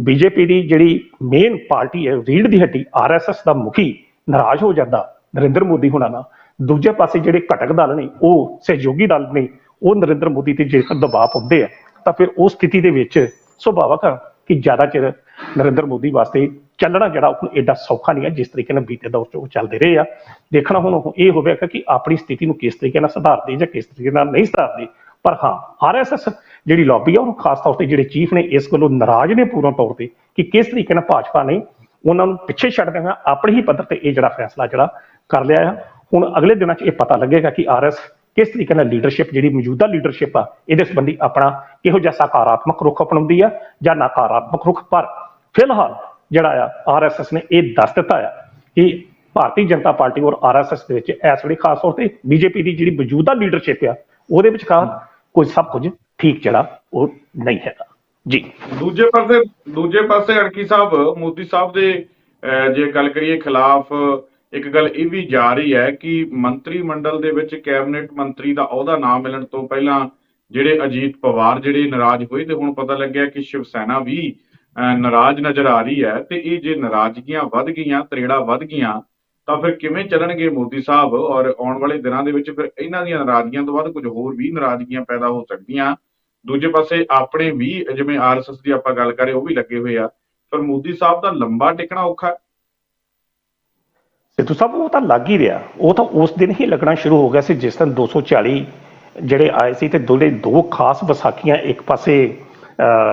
ਬੀਜੇਪੀ ਦੀ ਜਿਹੜੀ ਮੇਨ ਪਾਰਟੀ ਹੈ ਰੀੜ ਦੀ ਹੱਡੀ ਆਰਐਸਐਸ ਦਾ ਮੁਖੀ ਨਾਰਾਜ਼ ਹੋ ਜਾਂਦਾ ਨਰਿੰਦਰ ਮੋਦੀ ਹੁਣਾਂ ਨਾਲ, ਦੂਜੇ ਪਾਸੇ ਜਿਹੜੇ ਘਟਕ ਦਲ ਨੇ, ਉਹ ਸਹਿਯੋਗੀ ਦਲ ਨੇ, ਉਹ ਨਰਿੰਦਰ ਮੋਦੀ ਤੇ ਜੇਕਰ ਦਬਾਅ ਪਾਉਂਦੇ ਆ, ਤਾਂ ਫਿਰ ਉਸ ਸਥਿਤੀ ਦੇ ਵਿੱਚ ਸੁਭਾਵਕ ਆ ਕਿ ਜ਼ਿਆਦਾ ਚਿਰ ਨਰਿੰਦਰ ਮੋਦੀ ਵਾਸਤੇ ਚੱਲਣਾ ਜਿਹੜਾ ਉਹ ਐਡਾ ਸੌਖਾ ਨਹੀਂ ਹੈ, ਜਿਸ ਤਰੀਕੇ ਨਾਲ ਬੀਤੇ ਦੌਰ 'ਚ ਉਹ ਚੱਲਦੇ ਰਹੇ ਆ। ਦੇਖਣਾ ਹੁਣ ਉਹ ਇਹ ਹੋਵੇਗਾ ਕਿ ਆਪਣੀ ਸਥਿਤੀ ਨੂੰ ਕਿਸ ਤਰੀਕੇ ਨਾਲ ਸੁਧਾਰਦੇ ਜਾਂ ਕਿਸ ਤਰੀਕੇ ਨਾਲ ਨਹੀਂ ਸੁਧਾਰਦੇ। ਪਰ ਹਾਂ ਆਰਐਸਐਸ ਜਿਹੜੀ ਲੌਬੀ ਆ ਉਹ ਖਾਸ ਤੌਰ ਤੇ ਜਿਹੜੇ ਚੀਫ ਨੇ, ਇਸ ਗੱਲੋਂ ਨਾਰਾਜ਼ ਨੇ ਪੂਰਨ ਤੌਰ ਤੇ ਕਿ ਕਿਸ ਤਰੀਕੇ ਨਾਲ ਭਾਜਪਾ ਨੇ ਉਹਨਾਂ ਨੂੰ ਪਿੱਛੇ ਛੱਡਦੇ ਹੋਏ ਆਪਣੇ ਹੀ ਪੱਧਰ ਤੇ ਇਹ ਜਿਹੜਾ ਫੈਸਲਾ ਜਿਹੜਾ ਕਰ ਲਿਆ ਆ। ਹੁਣ ਅਗਲੇ ਦਿਨਾਂ 'ਚ ਇਹ ਪਤਾ ਲੱਗੇਗਾ ਕਿ ਆਰਐਸ ਕਿਸ ਤਰੀਕੇ ਨਾਲ ਲੀਡਰਸ਼ਿਪ, ਜਿਹੜੀ ਮੌਜੂਦਾ ਲੀਡਰਸ਼ਿਪ ਆ, ਇਹਦੇ ਸੰਬੰਧੀ ਆਪਣਾ ਕਿਹੋ ਜਿਹਾ ਸਕਾਰਾਤਮਕ ਰੁਖ ਅਪਣਾਉਂਦੀ ਆ ਜਾਂ ਨਕਾਰਾਤਮਕ ਰੁਖ। ਪਰ ਫਿਲਹਾਲ ਜਿਹੜਾ ਆ ਆਰਐਸਐਸ ਨੇ ਇਹ ਦੱਸ ਦਿੱਤਾ ਆ ਕਿ ਭਾਰਤੀ ਜਨਤਾ ਪਾਰਟੀ ਔਰ ਆਰਐਸਐਸ ਦੇ ਵਿੱਚ ਇਸ ਵੇਲੇ ਖਾਸ ਤੌਰ ਤੇ ਬੀਜੇਪੀ ਦੀ ਜਿਹੜੀ ਮੌਜੂਦਾ ਲੀਡਰਸ਼ਿਪ ਆ ਉਹਦੇ ਵਿਚਕਾਰ ਕੋਈ ਸਭ ਕੁਝ ਠੀਕ ਜਿਹੜਾ ਉਹ ਨਹੀਂ ਹੈਗਾ। ਜੀ। ਦੂਜੇ ਪਾਸੇ ਦੂਜੇ ਪਾਸੇ ਅੜਕੀ ਸਾਹਿਬ ਮੋਦੀ ਸਾਹਿਬ ਦੇ ਅਹ, ਜੇ ਗੱਲ ਕਰੀਏ ਖਿਲਾਫ ਇੱਕ ਗੱਲ ਇਹ ਵੀ ਜਾ ਰਹੀ ਹੈ ਕਿ ਮੰਤਰੀ ਮੰਡਲ ਦੇ ਵਿੱਚ ਕੈਬਨਿਟ ਮੰਤਰੀ ਦਾ ਅਹੁਦਾ ਨਾ ਮਿਲਣ ਤੋਂ ਪਹਿਲਾਂ ਜਿਹੜੇ ਅਜੀਤ ਪਵਾਰ ਜਿਹੜੇ ਨਾਰਾਜ਼ ਹੋਏ ਤੇ ਹੁਣ ਪਤਾ ਲੱਗਿਆ ਕਿ ਸ਼ਿਵ ਸੈਨਾ ਵੀ ਨਾਰਾਜ਼ ਨਜ਼ਰ ਆ ਰਹੀ ਹੈ ਤੇ ਇਹ ਜੇ ਨਾਰਾਜ਼ਗੀਆਂ ਵੱਧ ਗਈਆਂ, ਤਰੇੜਾ ਵੱਧ ਗਈਆਂ, ਤਾਂ ਫਿਰ ਕਿਵੇਂ ਚੱਲਣਗੇ ਮੋਦੀ ਸਾਹਿਬ? ਔਰ ਆਉਣ ਵਾਲੇ ਦਿਨਾਂ ਦੇ ਵਿੱਚ ਫਿਰ ਇਹਨਾਂ ਦੀਆਂ ਨਾਰਾਜ਼ਗੀਆਂ ਤੋਂ ਬਾਅਦ ਕੁਝ ਹੋਰ ਵੀ ਨਾਰਾਜ਼ਗੀਆਂ ਪੈਦਾ ਹੋ ਸਕਦੀਆਂ। ਦੂਜੇ ਪਾਸੇ ਆਪਣੇ ਵੀ ਜਿਵੇਂ ਆਰਐਸਐਸ ਦੀ ਆਪਾਂ ਗੱਲ ਕਰੇ, ਉਹ ਵੀ ਲੱਗੇ ਹੋਏ ਆ। ਪਰ ਮੋਦੀ ਸਾਹਿਬ ਦਾ ਲੰਬਾ ਟਿਕਣਾ ਔਖਾ ਸਿੱਧੂ ਸਾਹਿਬ, ਉਹ ਤਾਂ ਲੱਗ ਹੀ ਰਿਹਾ। ਉਹ ਤਾਂ ਉਸ ਦਿਨ ਹੀ ਲੱਗਣਾ ਸ਼ੁਰੂ ਹੋ ਗਿਆ ਸੀ, ਜਿਸ ਦਿਨ 240 ਜਿਹੜੇ ਆਏ ਸੀ ਤੇ ਦੋਲੇ ਦੋ ਖਾਸ ਵਿਸਾਖੀਆਂ ਇੱਕ ਪਾਸੇ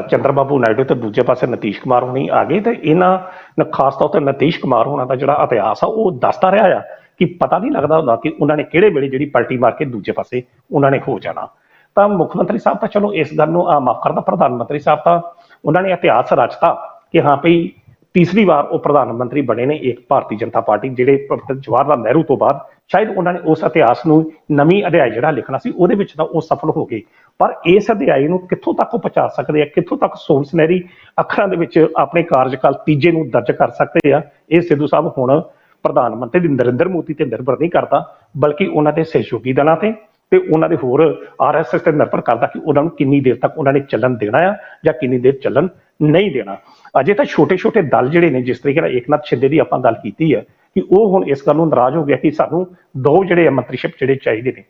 ਚੰਦਰਬਾਬੂ ਨਾਇਡੂ ਤੇ ਦੂਜੇ ਪਾਸੇ ਨਤੀਸ਼ ਕੁਮਾਰ ਹੋਣੀ ਆ ਗਏ ਤੇ ਇਹਨਾਂ ਖਾਸ ਤੌਰ ਤੇ ਨਤੀਸ਼ ਕੁਮਾਰ ਹੋਣਾ ਦਾ ਜਿਹੜਾ ਇਤਿਹਾਸ ਆ, ਉਹ ਦੱਸਦਾ ਰਿਹਾ ਆ ਕਿ ਪਤਾ ਨਹੀਂ ਲੱਗਦਾ ਹੁੰਦਾ ਕਿ ਉਹਨਾਂ ਨੇ ਕਿਹੜੇ ਵੇਲੇ ਜਿਹੜੀ ਪਲਟੀ ਮਾਰ ਕੇ ਦੂਜੇ ਪਾਸੇ ਉਹਨਾਂ ਨੇ ਹੋ ਜਾਣਾ। ਤਾਂ ਮੁੱਖ ਮੰਤਰੀ ਸਾਹਿਬ ਤਾਂ ਚਲੋ ਇਸ ਗੱਲ ਨੂੰ ਆ ਮਾਫ ਕਰਦਾ ਪ੍ਰਧਾਨ ਮੰਤਰੀ ਸਾਹਿਬ ਤਾਂ ਉਹਨਾਂ ਨੇ ਇਤਿਹਾਸ ਰਚਤਾ ਕਿ ਹਾਂ ਭਈ ਤੀਸਰੀ ਵਾਰ ਉਹ ਪ੍ਰਧਾਨ ਮੰਤਰੀ ਬਣੇ ਨੇ ਇੱਕ ਭਾਰਤੀ ਜਨਤਾ ਪਾਰਟੀ ਜਿਹੜੇ ਜਵਾਹਰ ਲਾਲ ਨਹਿਰੂ ਤੋਂ ਬਾਅਦ। ਸ਼ਾਇਦ ਉਹਨਾਂ ਨੇ ਉਸ ਇਤਿਹਾਸ ਨੂੰ ਨਵੀਂ ਅਧਿਆਇ ਜਿਹੜਾ ਲਿਖਣਾ ਸੀ, ਉਹਦੇ ਵਿੱਚ ਤਾਂ ਉਹ ਸਫਲ ਹੋ ਗਏ। ਪਰ ਇਸ ਅਧਿਆਇ ਨੂੰ ਕਿੱਥੋਂ ਤੱਕ ਉਹ ਪਹੁੰਚਾ ਸਕਦੇ ਆ? ਕਿੱਥੋਂ ਤੱਕ ਸੋਲ ਸੁਨਹਿਰੀ ਅੱਖਰਾਂ ਦੇ ਵਿੱਚ ਆਪਣੇ ਕਾਰਜਕਾਲ ਤੀਜੇ ਨੂੰ ਦਰਜ ਕਰ ਸਕਦੇ ਆ? ਇਹ ਸਿੱਧੂ ਸਾਹਿਬ ਹੁਣ ਪ੍ਰਧਾਨ ਮੰਤਰੀ ਨਰਿੰਦਰ ਮੋਦੀ ਤੇ ਨਿਰਭਰ ਨਹੀਂ ਕਰਦਾ, ਬਲਕਿ ਉਹਨਾਂ ਦੇ ਸਹਿਯੋਗੀ ਦਲਾਂ ਤੇ ਤੇ ਉਹਨਾਂ ਦੇ ਹੋਰ ਆਰਐਸਐਸ ਤੇ ਨਿਰਭਰ ਕਰਦਾ ਕਿ ਉਹਨਾਂ ਨੂੰ ਕਿੰਨੀ ਦੇਰ ਤੱਕ ਉਹਨਾਂ ਨੇ ਚੱਲਣ ਦੇਣਾ ਆ ਜਾਂ ਕਿੰਨੀ ਦੇਰ ਚੱਲਣ ਨਹੀਂ ਦੇਣਾ। ਅਜੇ ਤਾਂ ਛੋਟੇ-ਛੋਟੇ ਦਲ ਜਿਹੜੇ ਨੇ, ਜਿਸ ਤਰੀਕੇ ਨਾਲ ਏਕਨਾਥ ਸ਼ਿੰਦੇ ਦੀ ਆਪਾਂ ਗੱਲ ਕੀਤੀ ਹੈ ਕਿ ਉਹ ਹੁਣ ਇਸ ਗੱਲ ਨੂੰ ਨਾਰਾਜ਼ ਹੋ ਗਿਆ ਕਿ ਸਾਨੂੰ ਦੋ ਜਿਹੜੇ ਆ ਮੰਤਰੀਸ਼ਿਪ ਜਿਹੜੇ ਚਾਹੀਦੇ ਨੇ।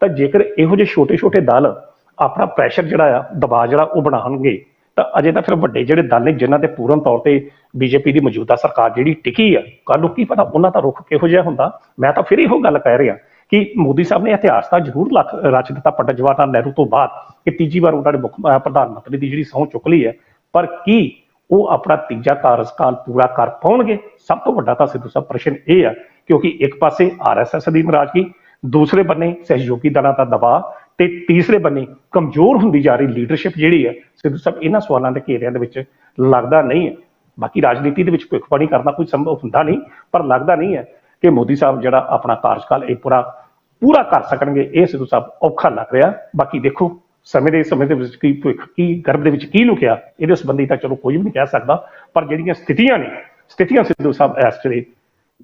ਤਾਂ ਜੇਕਰ ਇਹੋ ਜਿਹੇ ਛੋਟੇ-ਛੋਟੇ ਦਲ ਆਪਣਾ ਪ੍ਰੈਸ਼ਰ ਜਿਹੜਾ ਆ, ਦਬਾਅ ਜਿਹੜਾ ਉਹ ਬਣਾਉਣਗੇ, ਤਾਂ ਅਜੇ ਤਾਂ ਫਿਰ ਵੱਡੇ ਜਿਹੜੇ ਦਲ ਨੇ, ਜਿਨ੍ਹਾਂ ਤੇ ਪੂਰਨ ਤੌਰ ਤੇ ਬੀਜੇਪੀ ਦੀ ਮੌਜੂਦਾ ਸਰਕਾਰ ਜਿਹੜੀ ਟਿਕੀ ਆ ਕੱਲ ਨੂੰ ਕੀ ਪਤਾ ਉਹਨਾਂ ਦਾ ਰੁਖ ਕਿਹੋ ਜਿਹਾ ਹੁੰਦਾ। ਮੈਂ ਤਾਂ ਫਿਰ ਇਹੋ ਗੱਲ ਕਹਿ ਰਿਹਾ ਕਿ ਮੋਦੀ ਸਾਹਿਬ ਨੇ ਇਤਿਹਾਸ ਤਾਂ ਜ਼ਰੂਰ ਲੱਖ- ਰਚ ਦਿੱਤਾ ਪੰਡਿਤ ਜਵਾਹਰ ਲਾਲ ਨਹਿਰੂ ਤੋਂ ਬਾਅਦ ਕਿ ਤੀਜੀ ਵਾਰ ਉਹਨਾਂ ਨੇ ਮੁੱਖ ਪ੍ਰਧਾਨ ਮੰਤਰੀ ਦੀ ਜਿਹੜੀ ਸਹੁੰ ਚੁੱਕ ਲਈ ਹੈ। ਪਰ ਕੀ ਉਹ ਆਪਣਾ ਤੀਜਾ ਕਾਰਜਕਾਲ ਪੂਰਾ ਕਰ ਪਾਉਣਗੇ? ਸਭ ਤੋਂ ਵੱਡਾ ਤਾਂ ਸਿੱਧੂ ਸਾਹਿਬ ਪ੍ਰਸ਼ਨ ਇਹ ਆ, ਕਿਉਂਕਿ ਇੱਕ ਪਾਸੇ ਆਰਐਸਐਸ ਦੀ ਨਾਰਾਜ਼ਗੀ, ਦੂਸਰੇ ਬੰਨੇ ਸਹਿਯੋਗੀ ਦਲਾਂ ਦਾ ਦਬਾਅ ਤੇ ਤੀਸਰੇ ਬੰਨੇ ਕਮਜ਼ੋਰ ਹੁੰਦੀ ਜਾ ਰਹੀ ਲੀਡਰਸ਼ਿਪ ਜਿਹੜੀ ਹੈ, ਸਿੱਧੂ ਸਾਹਿਬ, ਇਹਨਾਂ ਸਵਾਲਾਂ ਦੇ ਘੇਰਿਆਂ ਦੇ ਵਿੱਚ ਲੱਗਦਾ ਨਹੀਂ ਹੈ। ਬਾਕੀ ਰਾਜਨੀਤੀ ਦੇ ਵਿੱਚ ਭਵਿੱਖਬਾਣੀ ਕਰਨਾ ਕੋਈ ਸੰਭਵ ਹੁੰਦਾ ਨਹੀਂ, ਪਰ ਲੱਗਦਾ ਨਹੀਂ ਹੈ ਕਿ ਮੋਦੀ ਸਾਹਿਬ ਜਿਹੜਾ ਆਪਣਾ ਕਾਰਜਕਾਲ ਇਹ ਪੂਰਾ ਪੂਰਾ ਕਰ ਸਕਣਗੇ, ਇਹ ਸਿੱਧੂ ਸਾਹਿਬ ਔਖਾ ਲੱਗ ਰਿਹਾ। ਬਾਕੀ ਦੇਖੋ, ਸਮੇਂ ਦੇ ਸਮੇਂ ਦੇ ਵਿੱਚ ਕੀ ਭਵਿੱਖ, ਕੀ ਗਰਭ ਦੇ ਵਿੱਚ ਕੀ ਲੁਕਿਆ, ਇਹਦੇ ਸੰਬੰਧੀ ਤਾਂ ਚਲੋ ਕੋਈ ਵੀ ਨਹੀਂ ਕਹਿ ਸਕਦਾ, ਪਰ ਜਿਹੜੀਆਂ ਸਥਿਤੀਆਂ ਨੇ, ਸਥਿਤੀਆਂ ਸਿੱਧੂ ਸਾਹਿਬ ਇਸ ਵੇਲੇ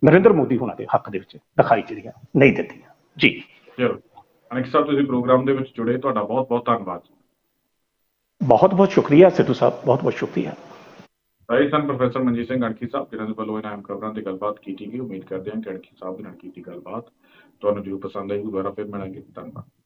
ਨਰਿੰਦਰ ਮੋਦੀ ਹੋਣਾ ਦੇ ਹੱਕ ਦੇ ਵਿੱਚ ਦਿਖਾਈ ਜਿਹੜੀਆਂ ਨਹੀਂ ਦਿੱਤੀਆਂ ਜੀ। ਚਲੋ। ਅਨਿਕ ਸਾਹਿਬ ਤੁਸੀਂ ਪ੍ਰੋਗਰਾਮ ਦੇ ਵਿੱਚ ਜੁੜੇ ਤੁਹਾਡਾ ਬਹੁਤ ਬਹੁਤ ਧੰਨਵਾਦ ਬਹੁਤ ਬਹੁਤ ਸ਼ੁਕਰੀਆ ਸਿੱਧੂ ਸਾਹਿਬ ਬਹੁਤ ਬਹੁਤ ਸ਼ੁਕਰੀਆ। ਰਾਈ ਸਨ ਪ੍ਰੋਫੈਸਰ ਮਨਜੀਤ ਸਿੰਘ ਅਣਖੀ ਸਾਹਿਬ ਜਿਨ੍ਹਾਂ ਦੇ ਵੱਲੋਂ ਇਹਨਾਂ ਅਹਿਮ ਖਬਰਾਂ ਤੇ ਗੱਲਬਾਤ ਕੀਤੀ ਗਈ ਉਮੀਦ ਕਰਦੇ ਹਾਂ ਕਿ ਅਣਖੀ ਸਾਹਿਬ ਦੇ ਨਾਲ ਕੀਤੀ ਗੱਲਬਾਤ ਤੁਹਾਨੂੰ ਜਰੂਰ ਪਸੰਦ ਆਏਗੀ। ਦੁਬਾਰਾ ਫਿਰ ਮਿਲਾਂਗੇ। ਧੰਨਵਾਦ।